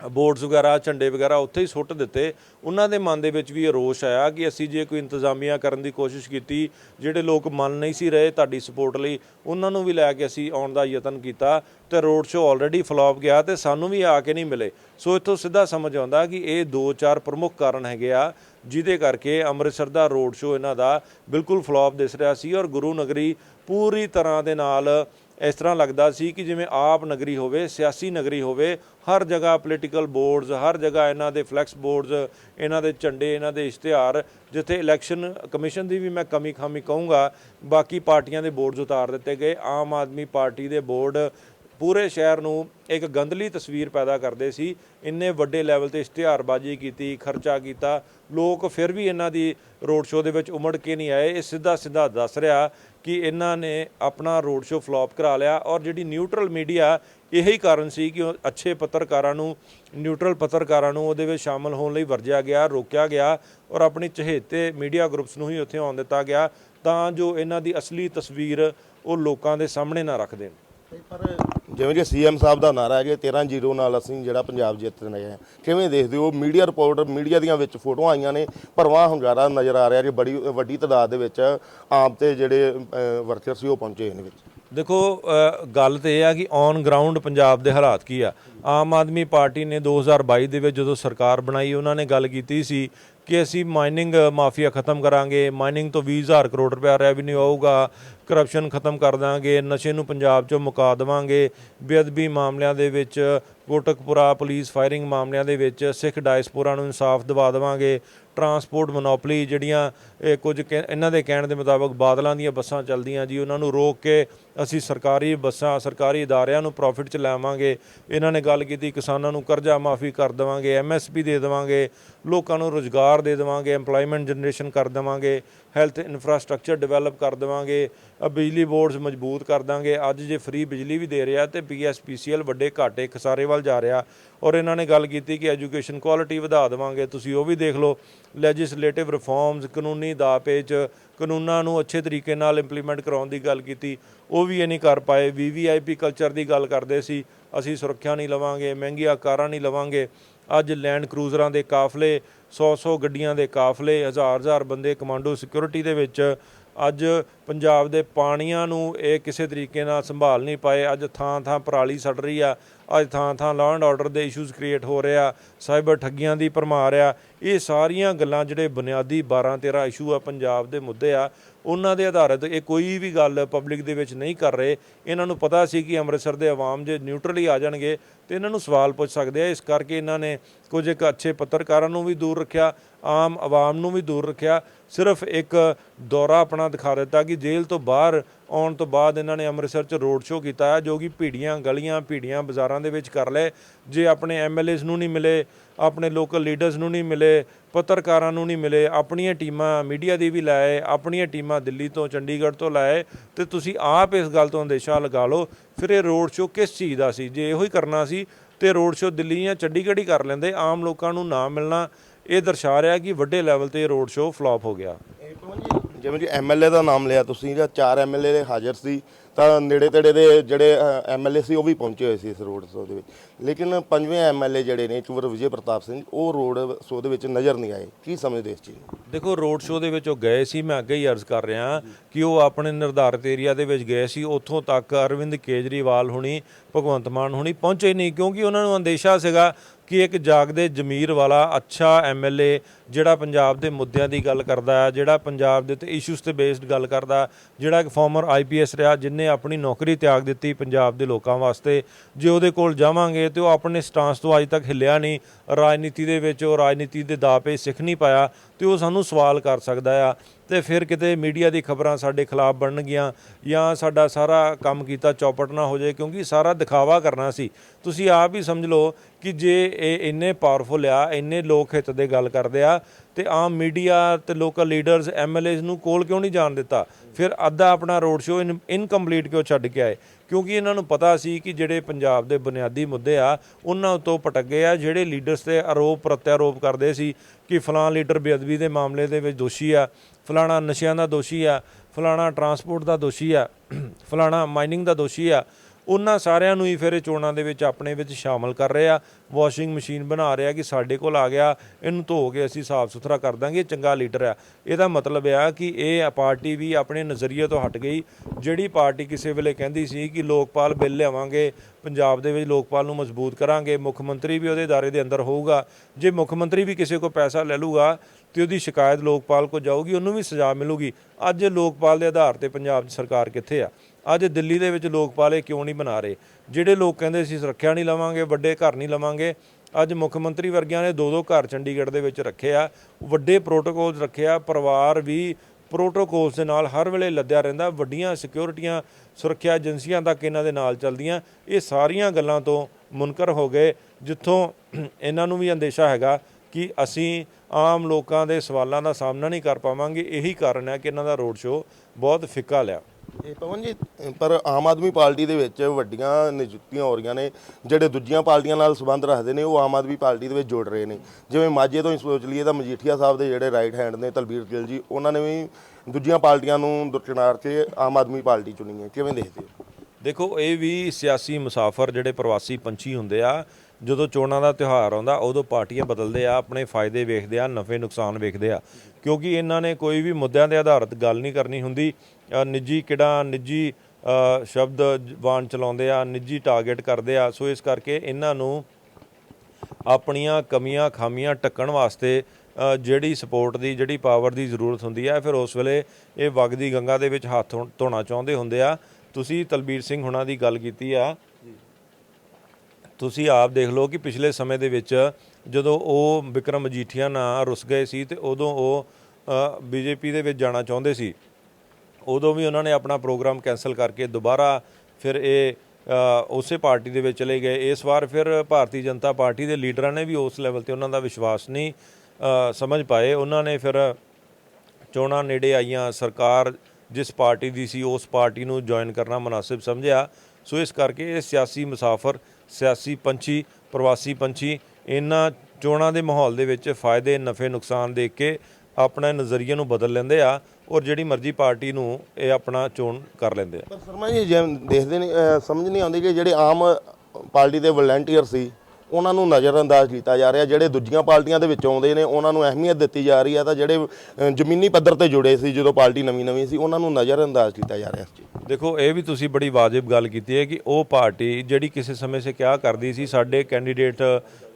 ਬੋਰਡਸ ਵਗੈਰਾ, ਝੰਡੇ ਵਗੈਰਾ ਉੱਥੇ ਹੀ ਸੁੱਟ ਦਿੱਤੇ। ਉਹਨਾਂ ਦੇ ਮਨ ਦੇ ਵਿੱਚ ਵੀ ਇਹ ਰੋਸ਼ ਆਇਆ ਕਿ ਅਸੀਂ ਜੇ ਕੋਈ ਇੰਤਜ਼ਾਮੀਆ ਕਰਨ ਦੀ ਕੋਸ਼ਿਸ਼ ਕੀਤੀ, ਜਿਹੜੇ ਲੋਕ ਮੰਨ ਨਹੀਂ ਸੀ ਰਹੇ ਤੁਹਾਡੀ ਸਪੋਰਟ ਲਈ, ਉਹਨਾਂ ਨੂੰ ਵੀ ਲੈ ਕੇ ਅਸੀਂ ਆਉਣ ਦਾ ਯਤਨ ਕੀਤਾ ਤੇ ਰੋਡ ਸ਼ੋਅ ਆਲਰੇਡੀ ਫਲॉप ਗਿਆ ਤੇ ਸਾਨੂੰ ਵੀ ਆ ਕੇ ਨਹੀਂ ਮਿਲੇ। ਸੋ ਇੱਥੋਂ ਸਿੱਧਾ ਸਮਝ ਆਉਂਦਾ ਕਿ ਇਹ ਦੋ ਚਾਰ ਪ੍ਰਮੁੱਖ ਕਾਰਨ ਹੈਗੇ ਆ, ਜਿਹਦੇ ਕਰਕੇ ਅੰਮ੍ਰਿਤਸਰ ਦਾ ਰੋਡ ਸ਼ੋਅ ਇਹਨਾਂ ਦਾ ਬਿਲਕੁਲ ਫਲॉप ਦਿਸ ਰਿਹਾ ਸੀ ਔਰ ਗੁਰੂ ਨਗਰੀ ਪੂਰੀ ਤਰ੍ਹਾਂ ਦੇ ਨਾਲ ਇਸ ਤਰ੍ਹਾਂ ਲੱਗਦਾ ਸੀ ਕਿ ਜਿਵੇਂ ਆਪ ਨਗਰੀ ਹੋਵੇ, ਸਿਆਸੀ ਨਗਰੀ ਹੋਵੇ, ਹਰ ਜਗ੍ਹਾ ਪੋਲੀਟੀਕਲ ਬੋਰਡਸ ਹਰ ਜਗ੍ਹਾ ਇਹਨਾਂ ਦੇ ਫਲੈਕਸ ਬੋਰਡਸ ਇਹਨਾਂ ਦੇ ਝੰਡੇ, ਇਹਨਾਂ ਦੇ ਇਸ਼ਤਿਹਾਰ, ਜਿੱਥੇ ਇਲੈਕਸ਼ਨ ਕਮਿਸ਼ਨ ਦੀ ਵੀ ਮੈਂ ਕਮੀ ਖਾਮੀ ਕਹੂੰਗਾ, ਬਾਕੀ ਪਾਰਟੀਆਂ ਦੇ ਬੋਰਡਸ ਉਤਾਰ ਦਿੱਤੇ ਗਏ। ਆਮ ਆਦਮੀ ਪਾਰਟੀ ਦੇ ਬੋਰਡ ਪੂਰੇ ਸ਼ਹਿਰ ਨੂੰ ਇੱਕ ਗੰਦਲੀ ਤਸਵੀਰ ਪੈਦਾ ਕਰਦੇ ਸੀ। ਇੰਨੇ ਵੱਡੇ ਲੈਵਲ ਤੇ ਇਸ਼ਤਿਹਾਰਬਾਜ਼ੀ ਕੀਤੀ, ਖਰਚਾ ਕੀਤਾ। ਲੋਕ ਫਿਰ ਵੀ ਇਹਨਾਂ ਦੀ ਰੋਡ ਸ਼ੋਅ ਦੇ ਵਿੱਚ ਉਮੜ ਕੇ ਨਹੀਂ ਆਏ। ਇਹ ਸਿੱਧਾ ਸਿੱਧਾ ਦੱਸ ਰਿਹਾ ਕਿ ਇਹਨਾਂ ਨੇ ਆਪਣਾ ਰੋਡ ਸ਼ੋਅ ਫਲॉप ਕਰਾ ਲਿਆ ਔਰ ਜਿਹੜੀ ਨਿਊਟਰਲ ਮੀਡੀਆ ਇਹੀ ਕਾਰਨ ਸੀ ਕਿ ਉਹ ਅੱਛੇ ਪੱਤਰਕਾਰਾਂ ਨੂੰ, ਨਿਊਟਰਲ ਪੱਤਰਕਾਰਾਂ ਨੂੰ ਉਹਦੇ ਵਿੱਚ ਸ਼ਾਮਲ ਹੋਣ ਲਈ ਵਰਜਿਆ ਗਿਆ, ਰੋਕਿਆ ਗਿਆ ਔਰ ਆਪਣੀ ਚਹੇਤੇ ਮੀਡੀਆ ਗਰੁੱਪਸ ਨੂੰ ਹੀ ਉੱਥੇ ਆਉਣ ਦਿੱਤਾ ਗਿਆ ਤਾਂ ਜੋ ਇਹਨਾਂ ਦੀ ਅਸਲੀ ਤਸਵੀਰ ਉਹ ਲੋਕਾਂ ਦੇ ਸਾਹਮਣੇ ਨਾ ਰੱਖ ਦੇਣ। ਪਰ ਜਿਵੇਂ ਕਿ ਸੀਐਮ ਸਾਹਿਬ ਦਾ ਨਾਰਾ ਹੈ ਕਿ 13-0 ਨਾਲ ਅਸੀਂ ਜਿਹੜਾ ਪੰਜਾਬ ਜਿੱਤ ਰਹੇ ਹਾਂ। ਕਿਵੇਂ ਦੇਖਦੇ ਹੋ? ਮੀਡੀਆ ਰਿਪੋਰਟ, ਮੀਡੀਆ ਦੀਆਂ ਵਿੱਚ ਫੋਟੋਆਂ ਆਈਆਂ ਨੇ, ਭਰਵਾਂ ਹੁੰਗਾਰਾ ਨਜ਼ਰ ਆ ਰਿਹਾ ਕਿ ਬੜੀ, ਵੱਡੀ ਤਾਦਾਦ ਦੇ ਵਿੱਚ ਆਮ ਤੇ ਜਿਹੜੇ ਵਰਕਰ ਸੀ ਉਹ ਪਹੁੰਚੇ ਨੇ ਵਿੱਚ। ਦੇਖੋ ਗੱਲ ਤੇ ਇਹ ਆ ਕਿ ਔਨ ਗਰਾਊਂਡ ਪੰਜਾਬ ਦੇ ਹਾਲਾਤ ਕੀ ਆ? ਆਮ ਆਦਮੀ ਪਾਰਟੀ ਨੇ 2022 ਦੇ ਵਿੱਚ ਜਦੋਂ ਸਰਕਾਰ ਬਣਾਈ, ਉਹਨਾਂ ਨੇ ਗੱਲ ਕੀਤੀ ਸੀ ਕਿ ਅਸੀਂ ਮਾਈਨਿੰਗ ਮਾਫੀਆ ਖਤਮ ਕਰਾਂਗੇ। ਮਾਈਨਿੰਗ ਤੋਂ 20000 ਕਰੋੜ ਰੁਪਏ ਰੈਵਨਿਊ ਆਊਗਾ। ਕਰਪਸ਼ਨ ਖਤਮ ਕਰ ਦਾਂਗੇ। ਨਸ਼ੇ ਨੂੰ ਪੰਜਾਬ 'ਚੋਂ ਮੁਕਾ ਦੇਵਾਂਗੇ। ਬੇਅਦਬੀ ਮਾਮਲਿਆਂ ਦੇ ਵਿੱਚ ਕੋਟਕਪੁਰਾ ਪੁਲਿਸ ਫਾਇਰਿੰਗ ਮਾਮਲਿਆਂ ਦੇ ਵਿੱਚ ਸਿੱਖ ਡਾਇਸਪੋਰਾ ਨੂੰ ਇਨਸਾਫ ਦਿਵਾ ਦੇਵਾਂਗੇ। ਟਰਾਂਸਪੋਰਟ ਮੋਨੋਪਲੀ ਜਿਹੜੀਆਂ ਇਹ ਕੁਝ ਕਹਿ- ਇਹਨਾਂ ਦੇ ਕਹਿਣ ਦੇ ਮੁਤਾਬਕ ਬਾਦਲਾਂ ਦੀਆਂ ਬੱਸਾਂ ਚੱਲਦੀਆਂ ਜੀ, ਉਹਨਾਂ ਨੂੰ ਰੋਕ ਕੇ ਅਸੀਂ ਸਰਕਾਰੀ ਬੱਸਾਂ, ਸਰਕਾਰੀ ਅਦਾਰਿਆਂ ਨੂੰ ਪ੍ਰੋਫਿਟ ਚ ਲਾਵਾਂਗੇ। ਇਹਨਾਂ ਨੇ ਗੱਲ ਕੀਤੀ, ਕਿਸਾਨਾਂ ਨੂੰ ਕਰਜ਼ਾ ਮਾਫੀ ਕਰ ਦੇਵਾਂਗੇ ਐਮਐਸਪੀ ਦੇ ਦੇਵਾਂਗੇ, ਲੋਕਾਂ ਨੂੰ ਰੋਜ਼ਗਾਰ ਦੇ ਦੇਵਾਂਗੇ, EMPLOYMENT ਜਨਰੇਸ਼ਨ ਕਰ ਦੇਵਾਂਗੇ ਹੈਲਥ ਇਨਫਰਾਸਟ੍ਰਕਚਰ ਡਿਵੈਲਪ ਕਰ ਦੇਵਾਂਗੇ ਬਿਜਲੀ ਬੋਰਡਸ ਮਜ਼ਬੂਤ ਕਰ ਦਾਂਗੇ। ਅੱਜ ਜੇ ਫ੍ਰੀ ਬਿਜਲੀ ਵੀ ਦੇ ਰਿਹਾ ਤੇ ਪੀਐਸਪੀਸੀਐਲ ਵੱਡੇ ਘਾਟੇ ਖਸਾਰੇ ਵੱਲ ਜਾ ਰਿਹਾ। ਔਰ ਇਹਨਾਂ ਨੇ ਗੱਲ ਕੀਤੀ ਕਿ ਐਜੂਕੇਸ਼ਨ ਕੁਆਲਿਟੀ ਵਧਾ ਦੇਵਾਂਗੇ। ਤੁਸੀਂ ਉਹ ਵੀ ਦੇਖ ਲਓ ਲੈਜਿਸਲੇਟਿਵ ਰਿਫਾਰਮਸ ਕਾਨੂੰਨੀ ਦਾਅ ਪੇਚ, ਕਾਨੂੰਨਾਂ ਨੂੰ ਅੱਛੇ ਤਰੀਕੇ ਨਾਲ ਇੰਪਲੀਮੈਂਟ ਕਰਾਉਣ ਦੀ ਗੱਲ ਕੀਤੀ, ਉਹ ਵੀ ਇਹ ਨਹੀਂ ਕਰ ਪਾਏ। ਵੀਵੀਆਈਪੀ ਕਲਚਰ ਦੀ ਗੱਲ ਕਰਦੇ ਸੀ, ਅਸੀਂ ਸੁਰੱਖਿਆ ਨਹੀਂ ਲਵਾਂਗੇ, ਮਹਿੰਗੀਆਂ ਕਾਰਾਂ ਨਹੀਂ ਲਵਾਂਗੇ। ਅੱਜ ਲੈਂਡ ਕਰੂਜ਼ਰਾਂ ਦੇ ਕਾਫਲੇ 100-100 ਗੱਡੀਆਂ ਦੇ ਕਾਫਲੇ, ਹਜ਼ਾਰ-ਹਜ਼ਾਰ ਬੰਦੇ ਕਮਾਂਡੋ ਸਿਕਿਉਰਿਟੀ ਦੇ ਵਿੱਚ। ਅੱਜ ਪੰਜਾਬ ਦੇ ਪਾਣੀਆਂ ਨੂੰ ਇਹ ਕਿਸੇ ਤਰੀਕੇ ਨਾਲ ਸੰਭਾਲ ਨਹੀਂ ਪਾਏ, ਅੱਜ ਥਾਂ ਥਾਂ ਪਰਾਲੀ ਸੜ ਰਹੀ ਆ। ਅੱਜ ਥਾਂ ਥਾਂ ਲਾਅ ਐਂਡ ਆਰਡਰ ਦੇ ਇਸ਼ੂਜ਼ ਕ੍ਰੀਏਟ ਹੋ ਰਹੇ ਆ ਸਾਈਬਰ ਠੱਗੀਆਂ ਦੀ ਭਰਮਾਰ ਆ, ਇਹ ਸਾਰੀਆਂ ਗੱਲਾਂ ਜਿਹੜੇ ਬੁਨਿਆਦੀ 12 13 ਇਸ਼ੂ ਆ ਪੰਜਾਬ ਦੇ ਮੁੱਦੇ ਆ, ਉਹਨਾਂ ਦੇ ਆਧਾਰਿਤ ਇਹ ਕੋਈ ਵੀ ਗੱਲ ਪਬਲਿਕ ਦੇ ਵਿੱਚ ਨਹੀਂ ਕਰ ਰਹੇ। ਇਹਨਾਂ ਨੂੰ ਪਤਾ ਸੀ ਕਿ ਅੰਮ੍ਰਿਤਸਰ ਦੇ ਆਵਾਮ ਜੇ ਨਿਊਟਰਲੀ ਆ ਜਾਣਗੇ ਤੇ ਇਹਨਾਂ ਨੂੰ ਸਵਾਲ ਪੁੱਛ ਸਕਦੇ ਆ। ਇਸ ਕਰਕੇ ਇਹਨਾਂ ਨੇ ਕੁਝ ਇੱਕ ਅੱਛੇ ਪੱਤਰਕਾਰਾਂ ਨੂੰ ਵੀ ਦੂਰ ਰੱਖਿਆ, ਆਮ ਆਵਾਮ ਨੂੰ ਵੀ ਦੂਰ ਰੱਖਿਆ। ਸਿਰਫ ਇੱਕ ਦੌਰਾ ਆਪਣਾ ਦਿਖਾ ਦਿੱਤਾ ਕਿ ਜੇਲ੍ਹ ਤੋਂ ਬਾਹਰ ਆਉਣ ਤੋਂ ਬਾਅਦ ਇਹਨਾਂ ਨੇ ਅੰਮ੍ਰਿਤਸਰ 'ਚ ਰੋਡ ਸ਼ੋਅ ਕੀਤਾ ਹੈ ਜੋ ਕਿ ਭੀੜੀਆਂ, ਗਲੀਆਂ, ਭੀੜੀਆਂ ਬਾਜ਼ਾਰਾਂ ਦੇ ਵਿੱਚ ਕਰ ਲਏ। ਜੇ ਆਪਣੇ ਐਮਐਲਏਸ ਨੂੰ ਨਹੀਂ ਮਿਲੇ, ਆਪਣੇ ਲੋਕਲ ਲੀਡਰਸ ਨੂੰ ਨਹੀਂ ਮਿਲੇ, ਪੱਤਰਕਾਰਾਂ ਨੂੰ ਨਹੀਂ ਮਿਲੇ, ਆਪਣੀਆਂ ਟੀਮਾਂ ਮੀਡੀਆ ਦੀ ਵੀ ਲਾਏ, ਆਪਣੀਆਂ ਟੀਮਾਂ ਦਿੱਲੀ ਤੋਂ ਚੰਡੀਗੜ੍ਹ ਤੋਂ ਲਾਏ, ਤੇ ਤੁਸੀਂ ਆਪ ਇਸ ਗੱਲ ਤੋਂ ਅੰਦੇਸ਼ਾ ਲਗਾ ਲਓ ਫਿਰ ਇਹ ਰੋਡ ਸ਼ੋਅ ਕਿਸ ਚੀਜ਼ ਦਾ ਸੀ? ਜੇ ਇਹੋ ਹੀ ਕਰਨਾ ਸੀ, ਤੇ ਰੋਡ ਸ਼ੋਅ ਦਿੱਲੀ ਜਾਂ ਚੰਡੀਗੜ੍ਹ ਹੀ ਕਰ ਲੈਂਦੇ, ਆਮ ਲੋਕਾਂ ਨੂੰ ਨਾ ਮਿਲਣਾ, ਇਹ ਦਰਸਾ ਰਿਹਾ ਕਿ ਵੱਡੇ ਲੈਵਲ ਤੇ ਰੋਡ ਸ਼ੋਅ ਫਲਾਪ ਹੋ ਗਿਆ। ਜਿਵੇਂ ਕਿ ਐਮਐਲਏ ਦਾ ਨਾਮ ਲਿਆ ਤੁਸੀਂ, ਜਾਂ ਚਾਰ ਐਮਐਲਏ ਹਾਜ਼ਰ ਸੀ, ਤਾਂ ਨੇੜੇ ਤੇੜੇ ਦੇ ਜਿਹੜੇ ਐਮਐਲਏ ਸੀ, ਉਹ ਵੀ ਪਹੁੰਚੇ ਹੋਏ ਸੀ ਇਸ ਰੋਡ ਸ਼ੋਅ ਦੇ ਵਿੱਚ। ਲੇਕਿਨ ਪੰਜਵੇਂ ਐਮਐਲਏ ਜਿਹੜੇ ਨੇ, ਚੂਰ ਵਿਜੇ ਪ੍ਰਤਾਪ ਸਿੰਘ, ਉਹ ਰੋਡ ਸ਼ੋਅ ਦੇ ਵਿੱਚ ਨਜ਼ਰ ਨਹੀਂ ਆਏ। ਕੀ ਸਮਝਦੇ ਇਸ ਚੀਜ਼ ਨੂੰ? ਦੇਖੋ ਰੋਡ ਸ਼ੋਅ ਦੇ ਵਿੱਚ ਉਹ ਗਏ ਸੀ, ਮੈਂ ਅੱਗੇ ਹੀ ਅਰਜ਼ ਕਰ ਰਿਹਾ ਕਿ ਉਹ ਆਪਣੇ ਨਿਰਧਾਰਿਤ ਏਰੀਆ ਦੇ ਵਿੱਚ ਗਏ ਸੀ, ਉੱਥੋਂ ਤੱਕ ਅਰਵਿੰਦ ਕੇਜਰੀਵਾਲ ਹੁਣੀ ਭਗਵੰਤ ਮਾਨ ਹੁਣੀ ਪਹੁੰਚੇ ਨਹੀਂ ਕਿਉਂਕਿ ਉਹਨਾਂ ਨੂੰ ਅੰਦੇਸ਼ਾ ਸੀਗਾ ਕਿ ਇੱਕ ਜਾਗਦੇ ਜ਼ਮੀਰ ਵਾਲਾ ਅੱਛਾ ਐਮਐਲਏ ਜਿਹੜਾ ਪੰਜਾਬ ਦੇ ਮੁੱਦਿਆਂ ਦੀ ਗੱਲ ਕਰਦਾ ਹੈ, ਜਿਹੜਾ ਪੰਜਾਬ ਦੇ ਤੇ ਇਸ਼ੂਸ ਤੇ ਬੇਸਡ ਗੱਲ ਕਰਦਾ ਜਿਹੜਾ ਇੱਕ ਫਾਰਮਰ ਆਈਪੀਐਸ ਰਿਹਾ, ਜਿਨੇ ਆਪਣੀ ਨੌਕਰੀ ਤਿਆਗ ਦਿੱਤੀ ਪੰਜਾਬ ਦੇ ਲੋਕਾਂ ਵਾਸਤੇ। ਜੇ ਉਹਦੇ ਕੋਲ ਜਾਵਾਂਗੇ ਤੇ ਉਹ ਆਪਣੇ ਸਟਾਂਸ ਤੋਂ ਅੱਜ ਤੱਕ ਹਿੱਲਿਆ ਨਹੀਂ, ਰਾਜਨੀਤੀ ਦੇ ਵਿੱਚ ਉਹ ਰਾਜਨੀਤੀ ਦੇ ਦਾਅ ਸਿੱਖ ਨਹੀਂ ਪਾਇਆ ਤੇ ਉਹ ਸਾਨੂੰ ਸਵਾਲ ਕਰ ਸਕਦਾ ਆ। ਤੇ ਫਿਰ ਕਿਤੇ ਮੀਡੀਆ ਦੀ ਖਬਰਾਂ ਸਾਡੇ ਖਿਲਾਫ ਬਣਨਗੀਆਂ ਜਾਂ ਸਾਡਾ ਸਾਰਾ ਕੰਮ ਕੀਤਾ ਚੌਪਟ ਨਾ ਹੋ ਜਾਏ, ਕਿਉਂਕਿ ਸਾਰਾ ਦਿਖਾਵਾ ਕਰਨਾ ਸੀ। ਤੁਸੀਂ ਆਪ ਹੀ ਸਮਝ ਲਓ ਕਿ ਜੇ ਇਹ ਇੰਨੇ ਪਾਵਰਫੁਲ ਆ, ਇੰਨੇ ਲੋਕ ਹਿੱਤ ਦੇ ਗੱਲ ਕਰਦੇ ਆ, ਤੇ ਆਮ ਮੀਡੀਆ ਤੇ ਲੋਕਲ ਲੀਡਰਸ ਐਮਐਲਏਸ ਨੂੰ ਕੋਲ ਕਿਉਂ ਨਹੀਂ ਜਾਣ ਦਿੱਤਾ? ਫਿਰ ਅੱਧਾ ਆਪਣਾ ਰੋਡ ਸ਼ੋਅ ਇਨਕੰਪਲੀਟ ਕਿਉਂ ਛੱਡ ਕੇ ਆਏ? ਕਿਉਂਕਿ ਇਹਨਾਂ ਨੂੰ ਪਤਾ ਸੀ ਕਿ ਜਿਹੜੇ ਪੰਜਾਬ ਦੇ ਬੁਨਿਆਦੀ ਮੁੱਦੇ ਆ, ਉਹਨਾਂ ਉਤੋਂ ਭਟਕ ਗਏ ਆ, ਜਿਹੜੇ ਲੀਡਰਸ ਤੇ ਆਰੋਪ ਪ੍ਰਤਿਆਰੋਪ ਕਰਦੇ ਸੀ ਕਿ ਫਲਾਂ ਲੀਡਰ ਬੇਅਦਬੀ ਦੇ ਮਾਮਲੇ ਦੇ ਵਿੱਚ ਦੋਸ਼ੀ ਆ, ਫਲਾਣਾ ਨਸ਼ਿਆਂ ਦਾ ਦੋਸ਼ੀ ਆ, ਫਲਾਣਾ ਟਰਾਂਸਪੋਰਟ ਦਾ ਦੋਸ਼ੀ ਆ, ਫਲਾਣਾ ਮਾਈਨਿੰਗ ਦਾ ਦੋਸ਼ੀ ਆ। ਉਹਨਾਂ ਸਾਰਿਆਂ ਨੂੰ ਹੀ ਫਿਰ ਇਹ ਚੋਣਾਂ ਦੇ ਵਿੱਚ ਆਪਣੇ ਵਿੱਚ ਸ਼ਾਮਲ ਕਰ ਰਿਹਾ ਵਾਸ਼ਿੰਗ ਮਸ਼ੀਨ ਬਣਾ ਰਿਹਾ ਕਿ ਸਾਡੇ ਕੋਲ ਆ ਗਿਆ, ਇਹਨੂੰ ਧੋ ਕੇ ਅਸੀਂ ਸਾਫ਼ ਸੁਥਰਾ ਕਰ ਦਾਂਗੇ ਚੰਗਾ ਲੀਡਰ ਆ। ਇਹਦਾ ਮਤਲਬ ਆ ਕਿ ਇਹ ਪਾਰਟੀ ਵੀ ਆਪਣੇ ਨਜ਼ਰੀਏ ਤੋਂ ਹਟ ਗਈ। ਜਿਹੜੀ ਪਾਰਟੀ ਕਿਸੇ ਵੇਲੇ ਕਹਿੰਦੀ ਸੀ ਕਿ ਲੋਕਪਾਲ ਬਿੱਲ ਲਿਆਵਾਂਗੇ, ਪੰਜਾਬ ਦੇ ਵਿੱਚ ਲੋਕਪਾਲ ਨੂੰ ਮਜ਼ਬੂਤ ਕਰਾਂਗੇ, ਮੁੱਖ ਮੰਤਰੀ ਵੀ ਉਹਦੇ ਦਾਇਰੇ ਦੇ ਅੰਦਰ ਹੋਊਗਾ। ਜੇ ਮੁੱਖ ਮੰਤਰੀ ਵੀ ਕਿਸੇ ਕੋ ਪੈਸਾ ਲੈ ਲੂਗਾ ਤੇ ਉਹਦੀ ਸ਼ਿਕਾਇਤ ਲੋਕਪਾਲ ਕੋ ਜਾਊਗੀ, ਉਹਨੂੰ ਵੀ ਸਜ਼ਾ ਮਿਲੂਗੀ। ਅੱਜ ਲੋਕਪਾਲ ਦੇ ਆਧਾਰ ਤੇ ਪੰਜਾਬ ਦੀ ਸਰਕਾਰ ਕਿੱਥੇ ਆ? ਅੱਜ ਦਿੱਲੀ ਦੇ ਵਿੱਚ ਲੋਕਪਾਲ ਇਹ ਕਿਉਂ ਨਹੀਂ ਬਣਾ ਰਹੇ? ਜਿਹੜੇ ਲੋਕ ਕਹਿੰਦੇ ਸੀ ਸੁਰੱਖਿਆ ਨਹੀਂ ਲਵਾਂਗੇ, ਵੱਡੇ ਘਰ ਨਹੀਂ ਲਵਾਂਗੇ, ਅੱਜ ਮੁੱਖ ਮੰਤਰੀ ਵਰਗਿਆਂ ਨੇ ਦੋ ਦੋ ਘਰ ਚੰਡੀਗੜ੍ਹ ਦੇ ਵਿੱਚ ਰੱਖੇ ਆ, ਵੱਡੇ ਪ੍ਰੋਟੋਕੋਲ ਰੱਖੇ ਆ, ਪਰਿਵਾਰ ਵੀ ਪ੍ਰੋਟੋਕੋਲਸ ਦੇ ਨਾਲ ਹਰ ਵੇਲੇ ਲੱਦਿਆ ਰਹਿੰਦਾ, ਵੱਡੀਆਂ ਸਿਕਿਉਰਿਟੀਆਂ ਸੁਰੱਖਿਆ ਏਜੰਸੀਆਂ ਤੱਕ ਇਹਨਾਂ ਦੇ ਨਾਲ ਚੱਲਦੀਆਂ, ਇਹ ਸਾਰੀਆਂ ਗੱਲਾਂ ਤੋਂ ਮੁਨਕਰ ਹੋ ਗਏ, ਜਿੱਥੋਂ ਇਹਨਾਂ ਨੂੰ ਵੀ ਅੰਦੇਸ਼ਾ ਹੈਗਾ ਕਿ ਅਸੀਂ ਆਮ ਲੋਕਾਂ ਦੇ ਸਵਾਲਾਂ ਦਾ ਸਾਹਮਣਾ ਨਹੀਂ ਕਰ ਪਾਵਾਂਗੇ, ਇਹੀ ਕਾਰਨ ਹੈ ਕਿ ਇਹਨਾਂ ਦਾ ਰੋਡ ਸ਼ੋਅ ਬਹੁਤ ਫਿੱਕਾ ਲਿਆ। ਇਹ ਪਵਨ ਜੀ, ਪਰ ਆਮ ਆਦਮੀ ਪਾਰਟੀ ਦੇ ਵਿੱਚ ਵੱਡੀਆਂ ਨਿਯੁਕਤੀਆਂ ਹੋ ਰਹੀਆਂ ਨੇ, ਜਿਹੜੇ ਦੂਜੀਆਂ ਪਾਰਟੀਆਂ ਨਾਲ ਸੰਬੰਧ ਰੱਖਦੇ ਨੇ, ਉਹ ਆਮ ਆਦਮੀ ਪਾਰਟੀ ਦੇ ਵਿੱਚ ਜੁੜ ਰਹੇ ਨੇ। ਜਿਵੇਂ ਮਾਝੇ ਤੋਂ ਹੀ ਸੋਚ ਲਈਏ ਤਾਂ ਮਜੀਠੀਆ ਸਾਹਿਬ ਦੇ ਜਿਹੜੇ ਰਾਈਟ ਹੈਂਡ ਨੇ ਤਲਬੀਰ ਗਿੱਲ ਜੀ, ਉਹਨਾਂ ਨੇ ਵੀ ਦੂਜੀਆਂ ਪਾਰਟੀਆਂ ਨੂੰ ਦੁਰਚਨਾਰ 'ਚ ਆਮ ਆਦਮੀ ਪਾਰਟੀ ਚੁਣੀ ਹੈ। ਕਿਵੇਂ ਦੇਖਦੇ ਹੋ? ਦੇਖੋ, ਇਹ ਵੀ ਸਿਆਸੀ ਮੁਸਾਫਰ ਜਿਹੜੇ ਪ੍ਰਵਾਸੀ ਪੰਛੀ ਹੁੰਦੇ ਆ, ਜਦੋਂ ਚੋਣਾਂ ਦਾ ਤਿਉਹਾਰ ਆਉਂਦਾ, ਉਦੋਂ ਪਾਰਟੀਆਂ ਬਦਲਦੇ ਆ, ਆਪਣੇ ਫਾਇਦੇ ਵੇਖਦੇ ਆ, ਨਫੇ ਨੁਕਸਾਨ ਵੇਖਦੇ ਆ। ਕਿਉਂਕਿ ਇਹਨਾਂ ਨੇ ਕੋਈ ਵੀ ਮੁੱਦਿਆਂ ਦੇ ਆਧਾਰਿਤ ਗੱਲ ਨਹੀਂ ਕਰਨੀ ਹੁੰਦੀ। ਨਿੱਜੀ ਕਿਹੜਾ, ਨਿੱਜੀ ਸ਼ਬਦ ਜ਼ਬਾਨ ਚਲਾਉਂਦੇ ਆ, ਨਿੱਜੀ ਟਾਰਗੇਟ ਕਰਦੇ ਆ। ਸੋ ਇਸ ਕਰਕੇ ਇਹਨਾਂ ਨੂੰ ਆਪਣੀਆਂ ਕਮੀਆਂ, ਖਾਮੀਆਂ ਟੱਕਣ ਵਾਸਤੇ ਜਿਹੜੀ ਸਪੋਰਟ ਦੀ, ਜਿਹੜੀ ਪਾਵਰ ਦੀ ਜ਼ਰੂਰਤ ਹੁੰਦੀ ਹੈ ਫਿਰ ਉਸ ਵੇਲੇ ਇਹ ਵਗਦੀ ਗੰਗਾ ਦੇ ਵਿੱਚ ਹੱਥ ਧੋਣਾ ਚਾਹੁੰਦੇ ਹੁੰਦੇ ਆ। ਤੁਸੀਂ ਤਲਬੀਰ ਸਿੰਘ ਹੁਣਾਂ ਦੀ ਗੱਲ ਕੀਤੀ ਆ। ਤੁਸੀਂ ਆਪ ਦੇਖ ਲਓ ਕਿ ਪਿਛਲੇ ਸਮੇਂ ਦੇ ਵਿੱਚ ਜਦੋਂ ਉਹ ਵਿਕਰਮ ਮਜੀਠੀਆ ਨਾਲ ਰੁੱਸ ਗਏ ਸੀ ਤੇ ਉਦੋਂ ਉਹ ਬੀਜੇਪੀ ਦੇ ਵਿੱਚ ਜਾਣਾ ਚਾਹੁੰਦੇ ਸੀ। ਉਦੋਂ ਵੀ ਉਹਨਾਂ ਨੇ ਆਪਣਾ ਪ੍ਰੋਗਰਾਮ ਕੈਨਸਲ ਕਰਕੇ ਦੁਬਾਰਾ ਫਿਰ ਇਹ ਉਸੇ ਪਾਰਟੀ ਦੇ ਵਿੱਚ ਚਲੇ ਗਏ। ਇਸ ਵਾਰ ਫਿਰ ਭਾਰਤੀ ਜਨਤਾ ਪਾਰਟੀ ਦੇ ਲੀਡਰਾਂ ਨੇ ਵੀ ਉਸ ਲੈਵਲ ਤੇ ਉਹਨਾਂ ਦਾ ਵਿਸ਼ਵਾਸ ਨਹੀਂ ਸਮਝ ਪਾਏ। ਉਹਨਾਂ ਨੇ ਫਿਰ ਚੋਣਾਂ ਨੇੜੇ ਆਈਆਂ। ਸਰਕਾਰ ਜਿਸ ਪਾਰਟੀ ਦੀ ਸੀ, ਉਸ ਪਾਰਟੀ ਨੂੰ ਜੁਆਇਨ ਕਰਨਾ ਮੁਨਾਸਿਬ ਸਮਝਿਆ। ਸੋ ਇਸ ਕਰਕੇ ਇਹ ਸਿਆਸੀ ਮੁਸਾਫਰ, ਸਿਆਸੀ ਪੰਛੀ, ਪ੍ਰਵਾਸੀ ਪੰਛੀ, ਇਹਨਾਂ ਚੋਣਾਂ ਦੇ ਮਾਹੌਲ ਦੇ ਵਿੱਚ ਫਾਇਦੇ, ਨਫੇ, ਨੁਕਸਾਨ ਦੇਖ ਕੇ ਆਪਣੇ ਨਜ਼ਰੀਏ ਨੂੰ ਬਦਲ ਲੈਂਦੇ ਆ ਔਰ ਜਿਹੜੀ ਮਰਜ਼ੀ ਪਾਰਟੀ ਨੂੰ ਇਹ ਆਪਣਾ ਚੋਣ ਕਰ ਲੈਂਦੇ ਆ। ਪਰ ਸ਼ਰਮਾ ਜੀ ਜੇ ਦੇਖਦੇ ਅਹ ਸਮਝ ਨਹੀਂ ਆਉਂਦੀ ਕਿ ਜਿਹੜੇ ਆਮ ਪਾਰਟੀ ਦੇ ਵਲੰਟੀਅਰ ਸੀ ਉਹਨਾਂ ਨੂੰ ਨਜ਼ਰਅੰਦਾਜ਼ ਕੀਤਾ ਜਾ ਰਿਹਾ ਜਿਹੜੇ ਦੂਜੀਆਂ ਪਾਰਟੀਆਂ ਦੇ ਵਿੱਚ ਆਉਂਦੇ ਨੇ ਉਹਨਾਂ ਨੂੰ ਅਹਿਮੀਅਤ ਦਿੱਤੀ ਜਾ ਰਹੀ ਹੈ ਤਾਂ ਜਿਹੜੇ ਜ਼ਮੀਨੀ ਪੱਧਰ ਤੇ ਜੁੜੇ ਸੀ ਜਦੋਂ ਪਾਰਟੀ ਨਵੀਂ ਨਵੀਂ ਸੀ ਉਹਨਾਂ ਨੂੰ ਨਜ਼ਰਅੰਦਾਜ਼ ਕੀਤਾ ਜਾ ਰਿਹਾ ਸੀ ਦੇਖੋ ਇਹ ਵੀ ਤੁਸੀਂ ਬੜੀ ਵਾਜਿਬ ਗੱਲ ਕੀਤੀ ਹੈ ਕਿ ਉਹ ਪਾਰਟੀ ਜਿਹੜੀ ਕਿਸੇ ਸਮੇਂ ਸੇ ਕਿਹਾ ਕਰਦੀ ਸੀ ਸਾਡੇ ਕੈਂਡੀਡੇਟ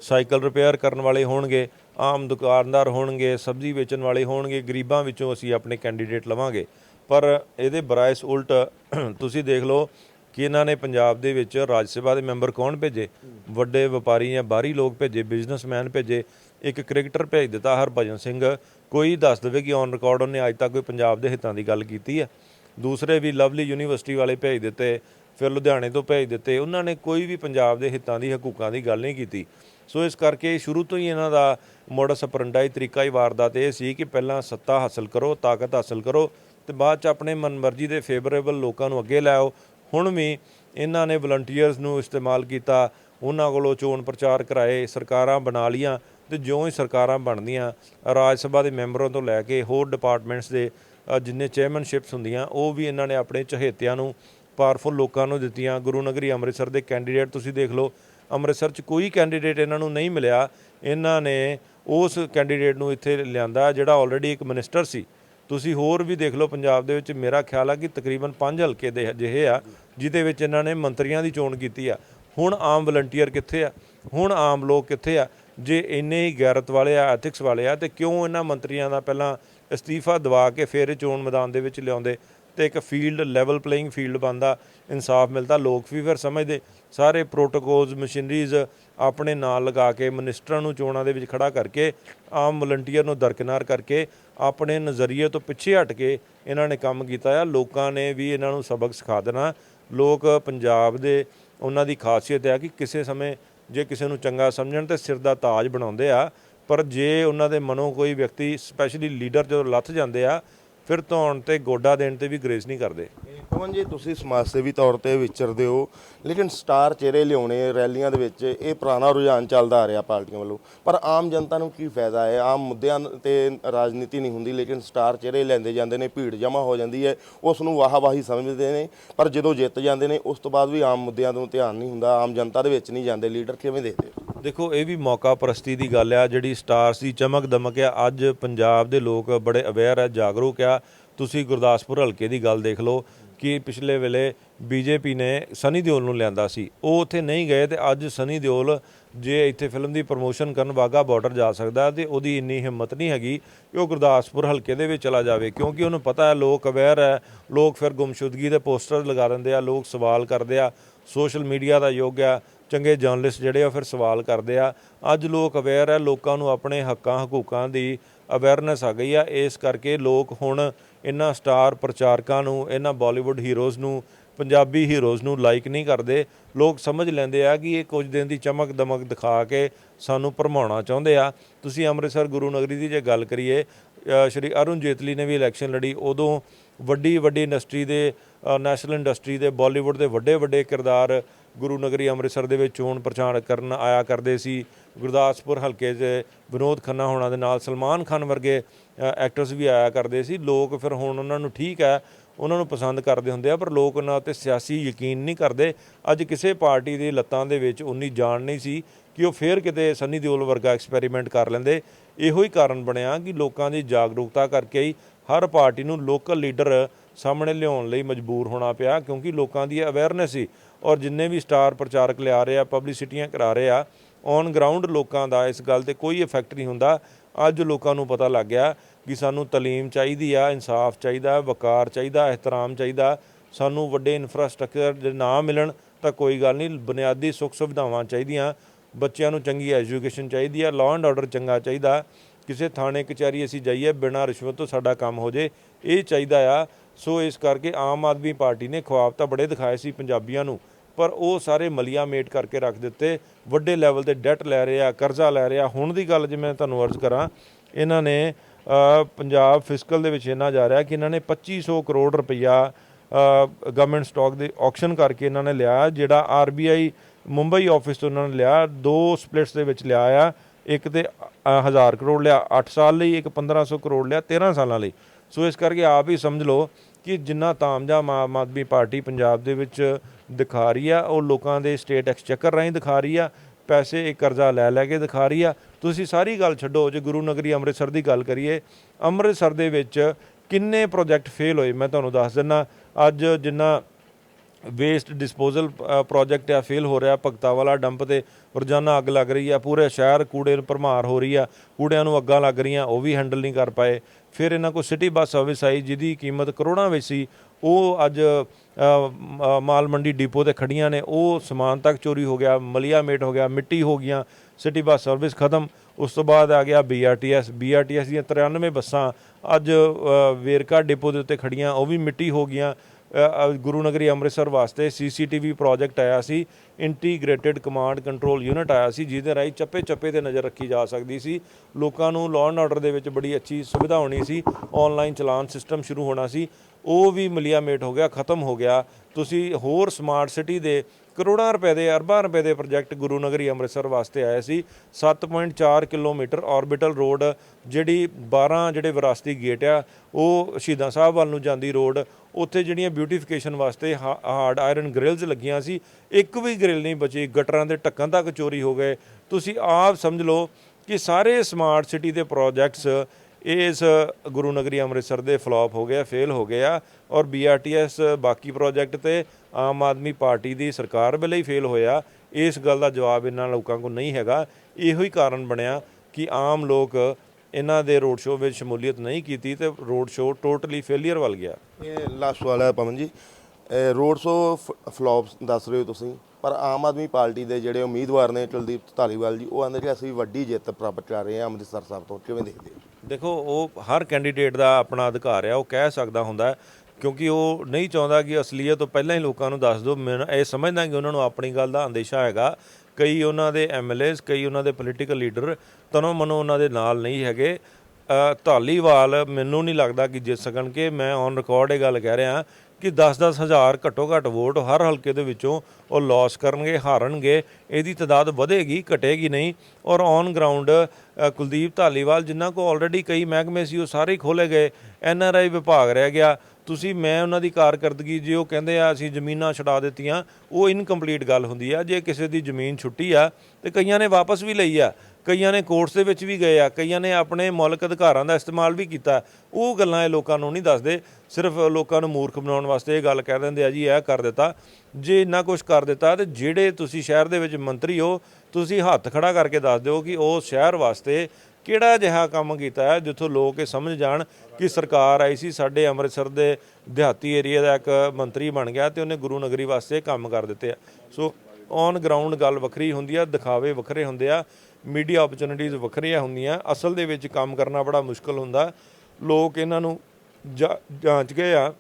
ਸਾਈਕਲ ਰਿਪੇਅਰ ਕਰਨ ਵਾਲੇ ਹੋਣਗੇ ਆਮ ਦੁਕਾਨਦਾਰ ਹੋਣਗੇ, ਸਬਜ਼ੀ ਵੇਚਣ ਵਾਲੇ ਹੋਣਗੇ, ਗਰੀਬਾਂ ਵਿੱਚੋਂ ਅਸੀਂ ਆਪਣੇ ਕੈਂਡੀਡੇਟ ਲਵਾਂਗੇ। ਪਰ ਇਹਦੇ ਬਰਾਇਸ ਉਲਟ ਤੁਸੀਂ ਦੇਖ ਲਓ ਕਿ ਇਹਨਾਂ ਨੇ ਪੰਜਾਬ ਦੇ ਵਿੱਚ ਰਾਜ ਸਭਾ ਦੇ ਮੈਂਬਰ ਕੌਣ ਭੇਜੇ? ਵੱਡੇ ਵਪਾਰੀ ਜਾਂ ਬਾਹਰੀ ਲੋਕ ਭੇਜੇ ਬਿਜ਼ਨਸਮੈਨ ਭੇਜੇ, ਇੱਕ ਕ੍ਰਿਕਟਰ ਭੇਜ ਦਿੱਤਾ ਹਰਭਜਨ ਸਿੰਘ। ਕੋਈ ਦੱਸ ਦੇਵੇ ਕਿ ਔਨ ਰਿਕਾਰਡ ਉਹਨੇ ਅੱਜ ਤੱਕ ਕੋਈ ਪੰਜਾਬ ਦੇ ਹਿੱਤਾਂ ਦੀ ਗੱਲ ਕੀਤੀ ਹੈ। ਦੂਸਰੇ ਵੀ ਲਵਲੀ ਯੂਨੀਵਰਸਿਟੀ ਵਾਲੇ ਭੇਜ ਦਿੱਤੇ, ਫਿਰ ਲੁਧਿਆਣੇ ਤੋਂ ਭੇਜ ਦਿੱਤੇ। ਉਹਨਾਂ ਨੇ ਕੋਈ ਵੀ ਪੰਜਾਬ ਦੇ ਹਿੱਤਾਂ ਦੀ, ਹਕੂਕਾਂ ਦੀ ਗੱਲ ਨਹੀਂ ਕੀਤੀ। ਸੋ ਇਸ ਕਰਕੇ ਸ਼ੁਰੂ ਤੋਂ ਹੀ ਇਹਨਾਂ ਦਾ ਮੋਡਸ ਅਪਰੰਡਾਈ ਤਰੀਕਾ ਹੀ ਵਾਰਦਾਤ ਇਹ ਸੀ ਕਿ ਪਹਿਲਾਂ ਸੱਤਾ ਹਾਸਲ ਕਰੋ, ਤਾਕਤ ਹਾਸਲ ਕਰੋ ਤੇ ਬਾਅਦ ਚ ਆਪਣੇ ਮਨਮਰਜ਼ੀ ਦੇ ਫੇਵਰੇਬਲ ਲੋਕਾਂ ਨੂੰ ਅੱਗੇ ਲਾਓ ਹੁਣ ਵੀ ਇਹਨਾਂ ਨੇ ਵਲੰਟੀਅਰਸ ਨੂੰ ਇਸਤੇਮਾਲ ਕੀਤਾ, ਉਹਨਾਂ ਕੋਲੋਂ ਚੋਣ ਪ੍ਰਚਾਰ ਕਰਾਏ, ਸਰਕਾਰਾਂ ਬਣਾ ਲੀਆਂ ਤੇ ਜਿਉਂ ਹੀ ਸਰਕਾਰਾਂ ਬਣਦੀਆਂ, ਰਾਜ ਸਭਾ ਦੇ ਮੈਂਬਰਾਂ ਤੋਂ ਲੈ ਕੇ ਹੋਰ ਡਿਪਾਰਟਮੈਂਟਸ ਦੇ ਜਿੰਨੇ ਚੇਅਰਮੈਨਸ਼ਿਪਸ ਹੁੰਦੀਆਂ, ਉਹ ਵੀ ਇਹਨਾਂ ਨੇ ਆਪਣੇ ਚਹੇਤਿਆਂ ਨੂੰ ਪਾਵਰਫੁਲ ਲੋਕਾਂ ਨੂੰ ਦਿੱਤੀਆਂ। ਗੁਰੂ ਨਗਰੀ ਅੰਮ੍ਰਿਤਸਰ ਦੇ ਕੈਂਡੀਡੇਟ ਤੁਸੀਂ ਦੇਖ ਲਓ ਅੰਮ੍ਰਿਤਸਰ 'ਚ ਕੋਈ ਕੈਂਡੀਡੇਟ ਇਹਨਾਂ ਨੂੰ ਨਹੀਂ ਮਿਲਿਆ, ਇਹਨਾਂ ਨੇ ਉਸ ਕੈਂਡੀਡੇਟ ਨੂੰ ਇੱਥੇ ਲਿਆਂਦਾ, ਜਿਹੜਾ ਆਲਰੇਡੀ ਇੱਕ ਮਿਨਿਸਟਰ ਸੀ। ਤੁਸੀਂ ਹੋਰ ਵੀ ਦੇਖ ਲਓ ਪੰਜਾਬ ਦੇ ਵਿੱਚ ਮੇਰਾ ਖਿਆਲ ਆ ਕਿ ਤਕਰੀਬਨ 5 ਹਲਕੇ ਦੇ ਅਜਿਹੇ ਆ, ਜਿਹਦੇ ਵਿੱਚ ਇਹਨਾਂ ਨੇ ਮੰਤਰੀਆਂ ਦੀ ਚੋਣ ਕੀਤੀ ਆ। ਹੁਣ ਆਮ ਵਲੰਟੀਅਰ ਕਿੱਥੇ ਆ? ਹੁਣ ਆਮ ਲੋਕ ਕਿੱਥੇ ਆ? ਜੇ ਇੰਨੇ ਹੀ ਗੈਰਤ ਵਾਲੇ ਆ ਐਥਿਕਸ ਵਾਲੇ ਆ, ਤੇ ਕਿਉਂ ਇਹਨਾਂ ਮੰਤਰੀਆਂ ਦਾ ਪਹਿਲਾਂ ਅਸਤੀਫਾ ਦਵਾ ਕੇ ਫਿਰ ਚੋਣ ਮੈਦਾਨ ਦੇ ਵਿੱਚ ਲਿਆਉਂਦੇ? ਤੇ ਇੱਕ ਫੀਲਡ ਲੈਵਲ ਪਲੇਇੰਗ ਫੀਲਡ ਬਣਦਾ, ਇਨਸਾਫ ਮਿਲਦਾ, ਲੋਕ ਵੀ ਫਿਰ ਸਮਝਦੇ। ਸਾਰੇ ਪ੍ਰੋਟੋਕੋਲਸ ਮਸ਼ੀਨਰੀਜ਼ ਆਪਣੇ ਨਾਲ ਲਗਾ ਕੇ ਮਿਨਿਸਟਰਾਂ ਨੂੰ ਚੋਣਾਂ ਦੇ ਵਿੱਚ ਖੜਾ ਕਰਕੇ, ਆਮ ਵਲੰਟੀਅਰ ਨੂੰ ਦਰਕਿਨਾਰ ਕਰਕੇ, ਆਪਣੇ ਨਜ਼ਰੀਏ ਤੋਂ ਪਿੱਛੇ ਹਟ ਕੇ ਇਹਨਾਂ ਨੇ ਕੰਮ ਕੀਤਾ ਆ। ਲੋਕਾਂ ਨੇ ਵੀ ਇਹਨਾਂ ਨੂੰ ਸਬਕ ਸਿਖਾ ਦੇਣਾ। ਲੋਕ ਪੰਜਾਬ ਦੇ ਉਹਨਾਂ ਦੀ ਖਾਸੀਅਤ ਹੈ ਕਿ ਕਿਸੇ ਸਮੇਂ ਜੇ ਕਿਸੇ ਨੂੰ ਚੰਗਾ ਸਮਝਣ ਤੇ ਸਿਰ ਦਾ ਤਾਜ ਬਣਾਉਂਦੇ ਆ, ਪਰ ਜੇ ਉਹਨਾਂ ਦੇ ਮਨੋਂ ਕੋਈ ਵਿਅਕਤੀ ਸਪੈਸ਼ਲੀ ਲੀਡਰ ਜਦੋਂ ਲੱਥ ਜਾਂਦੇ ਆ ਫਿਰ ਧੌਣ ਤੇ ਗੋਡਾ ਦੇਣ ਤੇ ਵੀ ਗ੍ਰੇਸ ਨਹੀਂ ਕਰਦੇ। ਪਵਨ ਜੀ ਤੁਸੀਂ ਸਮਾਜ ਸੇਵੀ ਤੌਰ ਤੇ ਵਿਚਰਦੇ ਹੋ ਲੇਕਿਨ ਸਟਾਰ ਚਿਹਰੇ ਲਿਆਉਣੇ ਰੈਲੀਆਂ ਦੇ ਵਿੱਚ ਇਹ ਪੁਰਾਣਾ ਰੁਝਾਨ ਚੱਲਦਾ ਆ ਰਿਹਾ ਪਾਰਟੀਆਂ ਵੱਲੋਂ। ਪਰ ਆਮ ਜਨਤਾ ਨੂੰ ਕੀ ਫਾਇਦਾ ਹੈ? ਆਮ ਮੁੱਦਿਆਂ ਤੇ ਰਾਜਨੀਤੀ ਨਹੀਂ ਹੁੰਦੀ ਲੇਕਿਨ ਸਟਾਰ ਚਿਹਰੇ ਲੈਂਦੇ ਜਾਂਦੇ ਨੇ ਭੀੜ ਜਮ੍ਹਾਂ ਹੋ ਜਾਂਦੀ ਹੈ ਉਸ ਨੂੰ ਵਾਹ-ਵਾਹੀ ਸਮਝਦੇ ਨੇ ਪਰ ਜਦੋਂ ਜਿੱਤ ਜਾਂਦੇ ਨੇ ਉਸ ਤੋਂ ਬਾਅਦ ਵੀ ਆਮ ਮੁੱਦਿਆਂ ਤੋਂ ਧਿਆਨ ਨਹੀਂ ਹੁੰਦਾ ਆਮ ਜਨਤਾ ਦੇ ਵਿੱਚ ਨਹੀਂ ਜਾਂਦੇ। ਲੀਡਰ ਕਿਵੇਂ ਦੇਖਦੇ ਹੋ? ਦੇਖੋ ਇਹ ਵੀ ਮੌਕਾ ਪ੍ਰਸਤੀ ਦੀ ਗੱਲ ਆ ਜਿਹੜੀ ਸਟਾਰਸ ਦੀ ਚਮਕ ਦਮਕ ਆ। ਅੱਜ ਪੰਜਾਬ ਦੇ ਲੋਕ ਬੜੇ ਅਵੇਅਰ ਆ ਜਾਗਰੂਕ ਆ। ਤੁਸੀਂ ਗੁਰਦਾਸਪੁਰ ਹਲਕੇ ਦੀ ਗੱਲ ਦੇਖ ਲਓ ਕਿ ਪਿਛਲੇ ਵੇਲੇ ਬੀਜੇਪੀ ਨੇ ਸਨੀ ਦਿਓਲ ਨੂੰ ਲਿਆਂਦਾ ਸੀ। ਉਹ ਉੱਥੇ ਨਹੀਂ ਗਏ ਤੇ ਅੱਜ ਸਨੀ ਦਿਓਲ ਜੇ ਇੱਥੇ ਫਿਲਮ ਦੀ ਪ੍ਰਮੋਸ਼ਨ ਕਰਨ ਵਾਗਾ ਬਾਰਡਰ ਜਾ ਸਕਦਾ ਤੇ ਉਹਦੀ ਇੰਨੀ ਹਿੰਮਤ ਨਹੀਂ ਹੈਗੀ ਕਿ ਉਹ ਗੁਰਦਾਸਪੁਰ ਹਲਕੇ ਦੇ ਵਿੱਚ ਚਲਾ ਜਾਵੇ। ਕਿਉਂਕਿ ਉਹਨੂੰ ਪਤਾ ਹੈ, ਲੋਕ ਅਵੇਅਰ ਹੈ, ਲੋਕ ਫਿਰ ਗੁੰਮਸ਼ੁਦਗੀ ਦੇ ਪੋਸਟਰ ਲਗਾ ਦਿੰਦੇ ਆ, ਲੋਕ ਸਵਾਲ ਕਰਦੇ ਆ, ਸੋਸ਼ਲ ਮੀਡੀਆ ਦਾ ਯੁੱਗ ਆ, ਚੰਗੇ ਜਰਨਲਿਸਟ ਜਿਹੜੇ ਆ ਫਿਰ ਸਵਾਲ ਕਰਦੇ ਆ। ਅੱਜ ਲੋਕ ਅਵੇਅਰ ਹੈ, ਲੋਕਾਂ ਨੂੰ ਆਪਣੇ ਹੱਕਾਂ, ਹਕੂਕਾਂ ਦੀ ਅਵੇਅਰਨੈਸ ਆ ਗਈ ਆ। ਇਸ ਕਰਕੇ ਲੋਕ ਹੁਣ ਇਹਨਾਂ ਸਟਾਰ ਪ੍ਰਚਾਰਕਾਂ ਨੂੰ, ਇਹਨਾਂ ਬਾਲੀਵੁੱਡ ਹੀਰੋਜ਼ ਨੂੰ, ਪੰਜਾਬੀ ਹੀਰੋਜ਼ ਨੂੰ ਲਾਈਕ ਨਹੀਂ ਕਰਦੇ। ਲੋਕ ਸਮਝ ਲੈਂਦੇ ਆ ਕਿ ਇਹ ਕੁਝ ਦਿਨ ਦੀ ਚਮਕ ਦਮਕ ਦਿਖਾ ਕੇ ਸਾਨੂੰ ਭਰਮਾਉਣਾ ਚਾਹੁੰਦੇ ਆ। ਤੁਸੀਂ ਅੰਮ੍ਰਿਤਸਰ ਗੁਰੂ ਨਗਰੀ ਦੀ ਜੇ ਗੱਲ ਕਰੀਏ ਸ਼੍ਰੀ ਅਰੁਣ ਜੇਤਲੀ ਨੇ ਵੀ ਇਲੈਕਸ਼ਨ ਲੜੀ। ਉਦੋਂ ਵੱਡੀ ਵੱਡੀ ਇੰਡਸਟਰੀ ਦੇ ਨੈਸ਼ਨਲ ਇੰਡਸਟਰੀ ਦੇ, ਬਾਲੀਵੁੱਡ ਦੇ ਵੱਡੇ ਵੱਡੇ ਕਿਰਦਾਰ ਗੁਰੂ ਨਗਰੀ ਅੰਮ੍ਰਿਤਸਰ ਦੇ ਵਿੱਚ ਚੋਣ ਪ੍ਰਚਾਰ ਕਰਨ ਆਇਆ ਕਰਦੇ ਸੀ। ਗੁਰਦਾਸਪੁਰ ਹਲਕੇ ਦੇ ਵਿਨੋਦ ਖੰਨਾ ਹੋਣਾ ਦੇ ਨਾਲ ਸਲਮਾਨ ਖਾਨ ਵਰਗੇ ਐਕਟਰਸ ਵੀ ਆਇਆ ਕਰਦੇ ਸੀ। ਲੋਕ ਫਿਰ ਹੁਣ ਉਹਨਾਂ ਨੂੰ ਠੀਕ ਹੈ, ਉਹਨਾਂ ਨੂੰ ਪਸੰਦ ਕਰਦੇ ਹੁੰਦੇ ਆ, ਪਰ ਲੋਕ ਉਹਨਾਂ ਉੱਤੇ ਸਿਆਸੀ ਯਕੀਨ ਨਹੀਂ ਕਰਦੇ। ਅੱਜ ਕਿਸੇ ਪਾਰਟੀ ਦੇ ਲੱਤਾਂ ਦੇ ਵਿੱਚ ਉਨੀ ਜਾਣ ਨਹੀਂ ਸੀ ਕਿ ਉਹ ਫੇਰ ਕਿਤੇ ਸੰਨੀ ਦਿਓਲ ਵਰਗਾ ਐਕਸਪੈਰੀਮੈਂਟ ਕਰ ਲੈਂਦੇ। ਇਹੋ ਹੀ ਕਾਰਨ ਬਣਿਆ ਕਿ ਲੋਕਾਂ ਦੀ ਜਾਗਰੂਕਤਾ ਕਰਕੇ ਹੀ ਹਰ ਪਾਰਟੀ ਨੂੰ ਲੋਕਲ ਲੀਡਰ ਸਾਹਮਣੇ ਲਿਆਉਣ ਲਈ ਮਜਬੂਰ ਹੋਣਾ ਪਿਆ, ਕਿਉਂਕਿ ਲੋਕਾਂ ਦੀ ਅਵੇਅਰਨੈਸ ਸੀ। ਔਰ ਜਿੰਨੇ ਵੀ ਸਟਾਰ ਪ੍ਰਚਾਰਕ ਲਿਆ ਰਹੇ ਆ ਪਬਲਿਸਿਟੀਆਂ ਕਰਾ ਰਹੇ ਆ ਔਨ ਗਰਾਊਂਡ ਲੋਕਾਂ ਦਾ ਇਸ ਗੱਲ ਤੇ ਕੋਈ ਇਫੈਕਟ ਨਹੀਂ ਹੁੰਦਾ। ਅੱਜ ਲੋਕਾਂ ਨੂੰ ਪਤਾ ਲੱਗ ਗਿਆ ਕਿ ਸਾਨੂੰ ਤਾਲੀਮ ਚਾਹੀਦੀ ਆ, ਇਨਸਾਫ ਚਾਹੀਦਾ, ਵਕਾਰ ਚਾਹੀਦਾ, ਇਹਤਰਾਮ ਚਾਹੀਦਾ। ਸਾਨੂੰ ਵੱਡੇ ਇਨਫਰਾਸਟ੍ਰਕਚਰ ਜੇ ਨਾ ਮਿਲਣ ਤਾਂ ਕੋਈ ਗੱਲ ਨਹੀਂ, ਬੁਨਿਆਦੀ ਸੁੱਖ ਸੁਵਿਧਾਵਾਂ ਚਾਹੀਦੀਆਂ। ਬੱਚਿਆਂ ਨੂੰ ਚੰਗੀ ਐਜੂਕੇਸ਼ਨ ਚਾਹੀਦੀ ਆ ਲਾਅ ਐਂਡ ਆਰਡਰ ਚੰਗਾ ਚਾਹੀਦਾ। ਕਿਸੇ ਥਾਣੇ, ਕਚਹਿਰੀ ਅਸੀਂ ਜਾਈਏ, ਬਿਨਾਂ ਰਿਸ਼ਵਤ ਤੋਂ ਸਾਡਾ ਕੰਮ ਹੋ ਜੇ, ਇਹ ਚਾਹੀਦਾ ਆ। ਸੋ ਇਸ ਕਰਕੇ ਆਮ ਆਦਮੀ ਪਾਰਟੀ ਨੇ ਖੁਆਬ ਤਾਂ ਬੜੇ ਦਿਖਾਏ ਸੀ ਪੰਜਾਬੀਆਂ ਨੂੰ, ਪਰ ਉਹ ਸਾਰੇ ਮਲੀਆ ਮੇਟ ਕਰਕੇ ਰੱਖ ਦਿੱਤੇ। ਵੱਡੇ ਲੈਵਲ ਤੇ ਡੈਟ ਲੈ ਰਿਹਾ, ਕਰਜ਼ਾ ਲੈ ਰਿਹਾ। ਹੁਣ ਦੀ ਗੱਲ ਜੇ ਮੈਂ ਤੁਹਾਨੂੰ ਅਰਜ਼ ਕਰਾਂ, ਇਹਨਾਂ ਨੇ ਪੰਜਾਬ ਫਿਸਕਲ ਦੇ ਵਿੱਚ ਇਹਨਾਂ ਜਾ ਰਿਹਾ ਕਿ ਇਹਨਾਂ ਨੇ 2500 ਕਰੋੜ ਰੁਪਈਆ ਗਵਰਨਮੈਂਟ ਸਟਾਕ ਦੇ ਆਕਸ਼ਨ ਕਰਕੇ ਇਹਨਾਂ ਨੇ ਲਿਆ। ਜਿਹੜਾ ਆਰਬੀਆਈ ਮੁੰਬਈ ਆਫਿਸ ਤੋਂ ਇਹਨਾਂ ਨੇ ਲਿਆ, ਦੋ ਸਪਲਿਟਸ ਦੇ ਵਿੱਚ ਲਿਆ ਆ। ਇੱਕ ਤੇ 1000 ਕਰੋੜ ਲਿਆ 8 ਸਾਲ ਲਈ, ਇੱਕ 1500 ਕਰੋੜ ਲਿਆ 13 ਸਾਲਾਂ ਲਈ। ਸੋ ਇਸ ਕਰਕੇ ਆਪ ਹੀ ਸਮਝ ਲਓ ਕਿ ਜਿੰਨਾ ਤਾਮਝਾਮ ਆਮ ਆਦਮੀ ਪਾਰਟੀ ਪੰਜਾਬ ਦੇ ਵਿੱਚ ਦਿਖਾ ਰਹੀ ਆ, ਉਹ ਲੋਕਾਂ ਦੇ ਸਟੇਟ ਐਕਸਚੇਕਰ ਰਾਹੀਂ ਦਿਖਾ ਰਹੀ ਆ, ਪੈਸੇ ਇਹ ਕਰਜ਼ਾ ਲੈ ਲੈ ਕੇ ਦਿਖਾ ਰਹੀ ਆ। ਤੁਸੀਂ ਸਾਰੀ ਗੱਲ ਛੱਡੋ, ਜੇ ਗੁਰੂ ਨਗਰੀ ਅੰਮ੍ਰਿਤਸਰ ਦੀ ਗੱਲ ਕਰੀਏ, ਅੰਮ੍ਰਿਤਸਰ ਦੇ ਵਿੱਚ ਕਿੰਨੇ ਪ੍ਰੋਜੈਕਟ ਫੇਲ ਹੋਏ, ਮੈਂ ਤੁਹਾਨੂੰ ਦੱਸ ਦਿੰਨਾ। ਅੱਜ ਜਿੰਨਾ ਵੇਸਟ ਡਿਸਪੋਜ਼ਲ ਪ੍ਰੋਜੈਕਟ ਆ ਫੇਲ ਹੋ ਰਿਹਾ ਭਗਤਾ ਵਾਲਾ ਡੰਪ ਤੇ ਰੋਜ਼ਾਨਾ ਅੱਗ ਲੱਗ ਰਹੀ ਆ, ਪੂਰੇ ਸ਼ਹਿਰ ਕੂੜੇ ਨੂੰ ਭਰਮਾਰ ਹੋ ਰਹੀ ਆ, ਕੂੜਿਆਂ ਨੂੰ ਅੱਗਾਂ ਲੱਗ ਰਹੀਆਂ, ਉਹ ਵੀ ਹੈਂਡਲ ਨਹੀਂ ਕਰ ਪਾਏ। ਫਿਰ ਇਹਨਾਂ ਕੋਲ ਸਿਟੀ ਬੱਸ ਸਰਵਿਸ ਆਈ, ਜਿਹਦੀ ਕੀਮਤ ਕਰੋੜਾਂ ਵਿੱਚ ਸੀ ਉਹ ਅੱਜ ਮਾਲ ਮੰਡੀ ਡਿਪੋ ਤੇ ਖੜੀਆਂ ਨੇ। ਉਹ ਸਮਾਨ ਤੱਕ ਚੋਰੀ ਹੋ ਗਿਆ, ਮਲੀਆ ਮੇਟ ਹੋ ਗਿਆ, ਮਿੱਟੀ ਹੋ ਗਈਆਂ, ਸਿਟੀ ਬੱਸ ਸਰਵਿਸ ਖਤਮ। ਉਸ ਤੋਂ ਬਾਅਦ ਆ ਗਿਆ ਬੀਆਰਟੀਐਸ। ਬੀਆਰਟੀਐਸ ਦੀਆਂ 93 ਬੱਸਾਂ ਅੱਜ ਵੇਰਕਾ ਡਿਪੋ ਦੇ ਉੱਤੇ ਖੜੀਆਂ, ਉਹ ਵੀ ਮਿੱਟੀ ਹੋ ਗਈਆਂ। ਗੁਰੂ ਨਗਰੀ ਅੰਮ੍ਰਿਤਸਰ ਵਾਸਤੇ ਸੀਸੀਟੀਵੀ ਪ੍ਰੋਜੈਕਟ ਆਇਆ ਸੀ। ਇੰਟੀਗ੍ਰੇਟਿਡ ਕਮਾਂਡ ਕੰਟਰੋਲ ਯੂਨਿਟ ਆਇਆ ਸੀ, ਜਿਹਦੇ ਰਾਹੀਂ ਚੱਪੇ ਚੱਪੇ ਤੇ ਨਜ਼ਰ ਰੱਖੀ ਜਾ ਸਕਦੀ ਸੀ। ਲੋਕਾਂ ਨੂੰ ਲਾਅ ਐਂਡ ਆਰਡਰ ਦੇ ਵਿੱਚ ਬੜੀ ਅੱਛੀ ਸੁਵਿਧਾ ਹੋਣੀ ਸੀ। ਆਨਲਾਈਨ ਚਲਾਨ ਸਿਸਟਮ ਸ਼ੁਰੂ ਹੋਣਾ ਸੀ। ਉਹ ਵੀ ਮਲੀਆ ਮੇਟ ਹੋ ਗਿਆ, ਖਤਮ ਹੋ ਗਿਆ। ਤੁਸੀਂ ਹੋਰ ਸਮਾਰਟ ਸਿਟੀ ਦੇ ਕਰੋੜਾਂ ਰੁਪਏ ਦੇ, ਅਰਬਾਂ ਰੁਪਏ ਦੇ ਪ੍ਰੋਜੈਕਟ ਗੁਰੂ ਨਗਰੀ ਅੰਮ੍ਰਿਤਸਰ ਵਾਸਤੇ ਆਏ ਸੀ। 7.4 ਕਿਲੋਮੀਟਰ ਆਰਬਿਟਲ ਰੋਡ ਜਿਹੜੀ 12 ਜਿਹੜੇ ਵਿਰਾਸਤੀ ਗੇਟ ਆ, ਉਹ ਸ਼ਹੀਦਾਂ ਸਾਹਿਬ ਵੱਲ ਨੂੰ ਜਾਂਦੀ ਰੋਡ ਉੱਥੇ ਜਿਹੜੀਆਂ ਬਿਊਟੀਫਿਕੇਸ਼ਨ ਵਾਸਤੇ ਹਾਰਡ ਆਇਰਨ ਗ੍ਰਿਲਸ ਲੱਗੀਆਂ ਸੀ, ਇੱਕ ਵੀ ਗ੍ਰਿਲ ਨਹੀਂ ਬਚੀ, ਗਟਰਾਂ ਦੇ ਢੱਕਣ ਤੱਕ ਚੋਰੀ ਹੋ ਗਏ। ਤੁਸੀਂ ਆਪ ਸਮਝ ਲਓ ਕਿ ਸਾਰੇ ਸਮਾਰਟ ਸਿਟੀ ਦੇ ਪ੍ਰੋਜੈਕਟਸ ਇਸ ਗੁਰੂ ਨਗਰੀ ਅੰਮ੍ਰਿਤਸਰ ਦੇ ਫਲਾਪ ਹੋ ਗਿਆ, ਫੇਲ ਹੋ ਗਏ ਆ ਔਰ ਬੀਆਰਟੀਐਸ ਬਾਕੀ ਪ੍ਰੋਜੈਕਟ ਤੇ ਆਮ ਆਦਮੀ ਪਾਰਟੀ ਦੀ ਸਰਕਾਰ ਵੇਲੇ ਹੀ ਫੇਲ ਹੋਇਆ। ਇਸ ਗੱਲ ਦਾ ਜਵਾਬ ਇਹਨਾਂ ਲੋਕਾਂ ਕੋਲ ਨਹੀਂ ਹੈਗਾ। ਇਹੋ ਹੀ ਕਾਰਨ ਬਣਿਆ ਕਿ ਆਮ ਲੋਕ ਇਹਨਾਂ ਦੇ ਰੋਡ ਸ਼ੋਅ ਵਿੱਚ ਸ਼ਮੂਲੀਅਤ ਨਹੀਂ ਕੀਤੀ ਤੇ ਰੋਡ ਸ਼ੋਅ ਟੋਟਲੀ ਫੇਲਿਅਰ ਵੱਲ ਗਿਆ। ਇਹ ਲਾਸਟ ਸਵਾਲ ਹੈ ਪਵਨ ਜੀ। ਰੋਡ ਸ਼ੋ ਫਲॉप्स ਦੱਸ ਰਹੇ ਹੋ ਤੁਸੀਂ, ਪਰ ਆਮ ਆਦਮੀ ਪਾਰਟੀ ਦੇ ਜਿਹੜੇ ਉਮੀਦਵਾਰ ਨੇ ਕੁਲਦੀਪ ਧਾਲੀਵਾਲ ਜੀ, ਉਹ ਆਂਦੇ ਕਿ ਅਸੀਂ ਵੱਡੀ ਜਿੱਤ ਪ੍ਰਾਪਤ ਕਰ ਰਹੇ ਹਾਂ ਅੰਮ੍ਰਿਤਸਰ ਸਾਹਿਬ ਤੋਂ, ਕਿਵੇਂ ਦੇਖਦੇ ਹੋ? ਦੇਖੋ, ਉਹ ਹਰ ਕੈਂਡੀਡੇਟ ਦਾ ਆਪਣਾ ਅਧਿਕਾਰ ਆ, ਉਹ ਕਹਿ ਸਕਦਾ ਹੁੰਦਾ ਕਿਉਂਕਿ ਉਹ ਨਹੀਂ ਚਾਹੁੰਦਾ ਕਿ ਅਸਲੀਅਤ ਤੋਂ ਪਹਿਲਾਂ ਹੀ ਲੋਕਾਂ ਨੂੰ ਦੱਸ ਦਿਓ। ਮੈਂ ਇਹ ਸਮਝਦਾ ਕਿ ਉਹਨਾਂ ਨੂੰ ਆਪਣੀ ਗੱਲ ਦਾ ਅੰਦੇਸ਼ਾ ਹੈਗਾ। ਕਈ ਉਹਨਾਂ ਦੇ ਐਮਐਲਏਸ ਕਈ ਉਹਨਾਂ ਦੇ ਪੋਲੀਟੀਕਲ ਲੀਡਰ ਤਨੋਂ ਮਨੋਂ ਉਹਨਾਂ ਦੇ ਨਾਲ ਨਹੀਂ ਹੈਗੇ। ਧਾਲੀਵਾਲ, ਮੈਨੂੰ ਨਹੀਂ ਲੱਗਦਾ ਕਿ ਜਿੱਤ ਸਕਣਗੇ। ਮੈਂ ਔਨ ਰਿਕਾਰਡ ਇਹ ਗੱਲ ਕਹਿ ਰਿਹਾ। ਕਿ 10-10 ਹਜ਼ਾਰ ਘੱਟੋ ਘੱਟ ਵੋਟ ਹਰ ਹਲਕੇ ਦੇ ਵਿੱਚੋਂ ਉਹ ਲਾਸ ਕਰਨਗੇ, ਹਾਰਨਗੇ, ਇਹਦੀ ਤਾਦਾਦ ਵਧੇਗੀ, ਘਟੇਗੀ ਨਹੀਂ। ਔਰ ਔਨ ਗਰਾਊਂਡ ਕੁਲਦੀਪ ਧਾਲੀਵਾਲ, ਜਿਨ੍ਹਾਂ ਕੋ ਆਲਰੇਡੀ ਕਈ ਮਹਿਕਮੇ ਸੀ, ਉਹ ਸਾਰੇ ਖੋਲੇ ਗਏ। ਐੱਨ ਆਰ ਆਈ ਵਿਭਾਗ ਰਹਿ ਗਿਆ। ਤੁਸੀਂ, ਮੈਂ ਉਹਨਾਂ ਦੀ ਕਾਰਕਰਦਗੀ, ਜੇ ਉਹ ਕਹਿੰਦੇ ਆ, ਅਸੀਂ ਜ਼ਮੀਨਾਂ ਛਡਾ ਦਿੱਤੀਆਂ, ਉਹ ਇਨਕੰਪਲੀਟ ਗੱਲ ਹੁੰਦੀ ਆ। ਜੇ ਕਿਸੇ ਦੀ ਜ਼ਮੀਨ ਛੁੱਟੀ ਆ, ਤੇ ਕਈਆਂ ਨੇ ਵਾਪਸ ਵੀ ਲਈ ਆ। ਕਈਆਂ ਨੇ ਕੋਰਟਸ ਦੇ ਵਿੱਚ ਵੀ ਗਏ ਆ, ਕਈਆਂ ਨੇ ਆਪਣੇ ਮੌਲਿਕ ਅਧਿਕਾਰਾਂ ਦਾ ਇਸਤੇਮਾਲ ਵੀ ਕੀਤਾ। ਉਹ ਗੱਲਾਂ ਇਹ ਲੋਕਾਂ ਨੂੰ ਨਹੀਂ ਦੱਸਦੇ, ਸਿਰਫ ਲੋਕਾਂ ਨੂੰ ਮੂਰਖ ਬਣਾਉਣ ਵਾਸਤੇ ਇਹ ਗੱਲ ਕਹਿ ਦਿੰਦੇ ਆ ਜੀ, ਇਹ ਕਰ ਦਿੱਤਾ। ਜੇ ਇੰਨਾ ਕੁਝ ਕਰ ਦਿੱਤਾ, ਤੇ ਜਿਹੜੇ ਤੁਸੀਂ ਸ਼ਹਿਰ ਦੇ ਵਿੱਚ ਮੰਤਰੀ ਹੋ, ਤੁਸੀਂ ਹੱਥ ਖੜਾ ਕਰਕੇ ਦੱਸ ਦਿਓ ਕਿ ਉਹ ਸ਼ਹਿਰ ਵਾਸਤੇ ਕਿਹੜਾ ਅਜਿਹਾ ਕੰਮ ਕੀਤਾ ਹੈ, ਜਿੱਥੋਂ ਲੋਕ ਇਹ ਸਮਝ ਜਾਣ ਕਿ ਸਰਕਾਰ ਆਈ ਸੀ, ਸਾਡੇ ਅੰਮ੍ਰਿਤਸਰ ਦੇ ਦਿਹਾਤੀ ਏਰੀਆ ਦਾ ਇੱਕ ਮੰਤਰੀ ਬਣ ਗਿਆ ਤੇ ਉਹਨੇ ਗੁਰੂ ਨਗਰੀ ਵਾਸਤੇ ਕੰਮ ਕਰ ਦਿੱਤੇ ਆ। ਸੋ ਔਨ ਗਰਾਊਂਡ ਗੱਲ ਵੱਖਰੀ ਹੁੰਦੀ ਆ, ਦਿਖਾਵੇ ਵੱਖਰੇ ਹੁੰਦੇ ਆ। ਮੀਡੀਆ ਓਪਰਚੁਨਿਟੀਜ਼ ਵੱਖਰੀਆਂ ਹੁੰਦੀਆਂ। ਅਸਲ ਦੇ ਵਿੱਚ ਕੰਮ ਕਰਨਾ ਬੜਾ ਮੁਸ਼ਕਲ ਹੁੰਦਾ। ਲੋਕ ਇਹਨਾਂ ਨੂੰ ਜਾ- ਜਾਂਚ ਗਏ ਆ,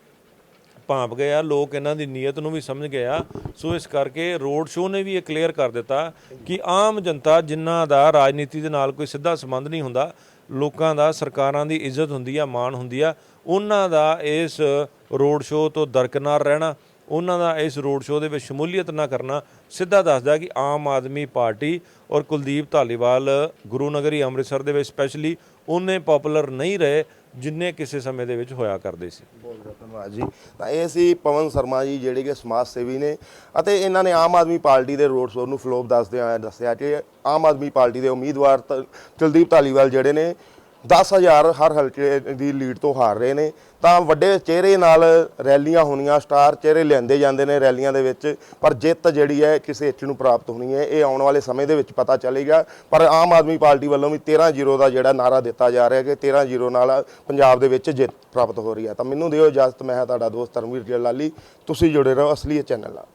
ਭਾਂਪ ਗਏ ਆ। ਲੋਕ ਇਹਨਾਂ ਦੀ ਨੀਅਤ ਨੂੰ ਵੀ ਸਮਝ ਗਏ ਆ। ਸੋ ਇਸ ਕਰਕੇ ਰੋਡ ਸ਼ੋਅ ਨੇ ਵੀ ਇਹ ਕਲੀਅਰ ਕਰ ਦਿੱਤਾ ਕਿ ਆਮ ਜਨਤਾ ਜਿਨ੍ਹਾਂ ਦਾ ਰਾਜਨੀਤੀ ਦੇ ਨਾਲ ਕੋਈ ਸਿੱਧਾ ਸੰਬੰਧ ਨਹੀਂ ਹੁੰਦਾ, ਲੋਕਾਂ ਦਾ, ਸਰਕਾਰਾਂ ਦੀ ਇੱਜ਼ਤ ਹੁੰਦੀ ਆ, ਮਾਣ ਹੁੰਦੀ ਆ, ਉਹਨਾਂ ਦਾ ਇਸ ਰੋਡ ਸ਼ੋਅ ਤੋਂ ਦਰਕਨਾਰ ਰਹਿਣਾ, ਉਹਨਾਂ ਦਾ ਇਸ ਰੋਡ ਸ਼ੋਅ ਦੇ ਵਿੱਚ ਸ਼ਮੂਲੀਅਤ ਨਾ ਕਰਨਾ ਸਿੱਧਾ ਦੱਸਦਾ ਕਿ ਆਮ ਆਦਮੀ ਪਾਰਟੀ ਔਰ ਕੁਲਦੀਪ ਧਾਲੀਵਾਲ ਗੁਰੂ ਨਗਰੀ ਅੰਮ੍ਰਿਤਸਰ ਦੇ ਵਿੱਚ ਸਪੈਸ਼ਲੀ ਉਹਨੇ ਪਪੂਲਰ ਨਹੀਂ ਰਹੇ ਜਿੰਨੇ ਕਿਸੇ ਸਮੇਂ ਦੇ ਵਿੱਚ ਹੋਇਆ ਕਰਦੇ ਸੀ। ਬਹੁਤ ਬਹੁਤ ਧੰਨਵਾਦ ਜੀ। ਤਾਂ ਇਹ ਸੀ ਪਵਨ ਸ਼ਰਮਾ ਜੀ, ਜਿਹੜੇ ਕਿ ਸਮਾਜ ਸੇਵੀ ਨੇ ਅਤੇ ਇਹਨਾਂ ਨੇ ਆਮ ਆਦਮੀ ਪਾਰਟੀ ਦੇ ਰੋਡ ਸ਼ੋਅ ਨੂੰ ਫਲੋਪ ਦੱਸਦੇ ਆ ਦੱਸਿਆ ਕਿ ਆਮ ਆਦਮੀ ਪਾਰਟੀ ਦੇ ਉਮੀਦਵਾਰ ਤ- ਕੁਲਦੀਪ ਧਾਲੀਵਾਲ ਜਿਹੜੇ ਨੇ 10000 ਹਰ ਹਲਕੇ ਦੀ ਲੀਡ ਤੋਂ ਹਾਰ ਰਹੇ ਨੇ। ਤਾਂ ਵੱਡੇ ਚਿਹਰੇ ਨਾਲ ਰੈਲੀਆਂ ਹੋਣੀਆਂ, ਸਟਾਰ ਚਿਹਰੇ ਲਿਆਂਦੇ ਜਾਂਦੇ ਨੇ ਰੈਲੀਆਂ ਦੇ ਵਿੱਚ। ਪਰ ਜਿੱਤ ਜਿਹੜੀ ਹੈ ਕਿਸੇ ਇੱਕ ਨੂੰ ਪ੍ਰਾਪਤ ਹੋਣੀ ਹੈ। ਇਹ ਆਉਣ ਵਾਲੇ ਸਮੇਂ ਦੇ ਵਿੱਚ ਪਤਾ ਚੱਲੇਗਾ। ਪਰ ਆਮ ਆਦਮੀ ਪਾਰਟੀ ਵੱਲੋਂ ਵੀ 13-0 ਦਾ ਜਿਹੜਾ ਨਾਰਾ ਦਿੱਤਾ ਜਾ ਰਿਹਾ ਕਿ 13-0 ਨਾਲ ਪੰਜਾਬ ਦੇ ਵਿੱਚ ਜਿੱਤ ਪ੍ਰਾਪਤ ਹੋ ਰਹੀ ਹੈ। ਤਾਂ ਮੈਨੂੰ ਦਿਓ ਇਜਾਜ਼ਤ, ਮੈਂ ਹਾਂ ਤੁਹਾਡਾ ਦੋਸਤ ਧਰਮਵੀਰ ਜਲਾਲੀ ਤੁਸੀਂ ਜੁੜੇ ਰਹੋ ਅਸਲੀ ਚੈਨਲ ਨਾਲ।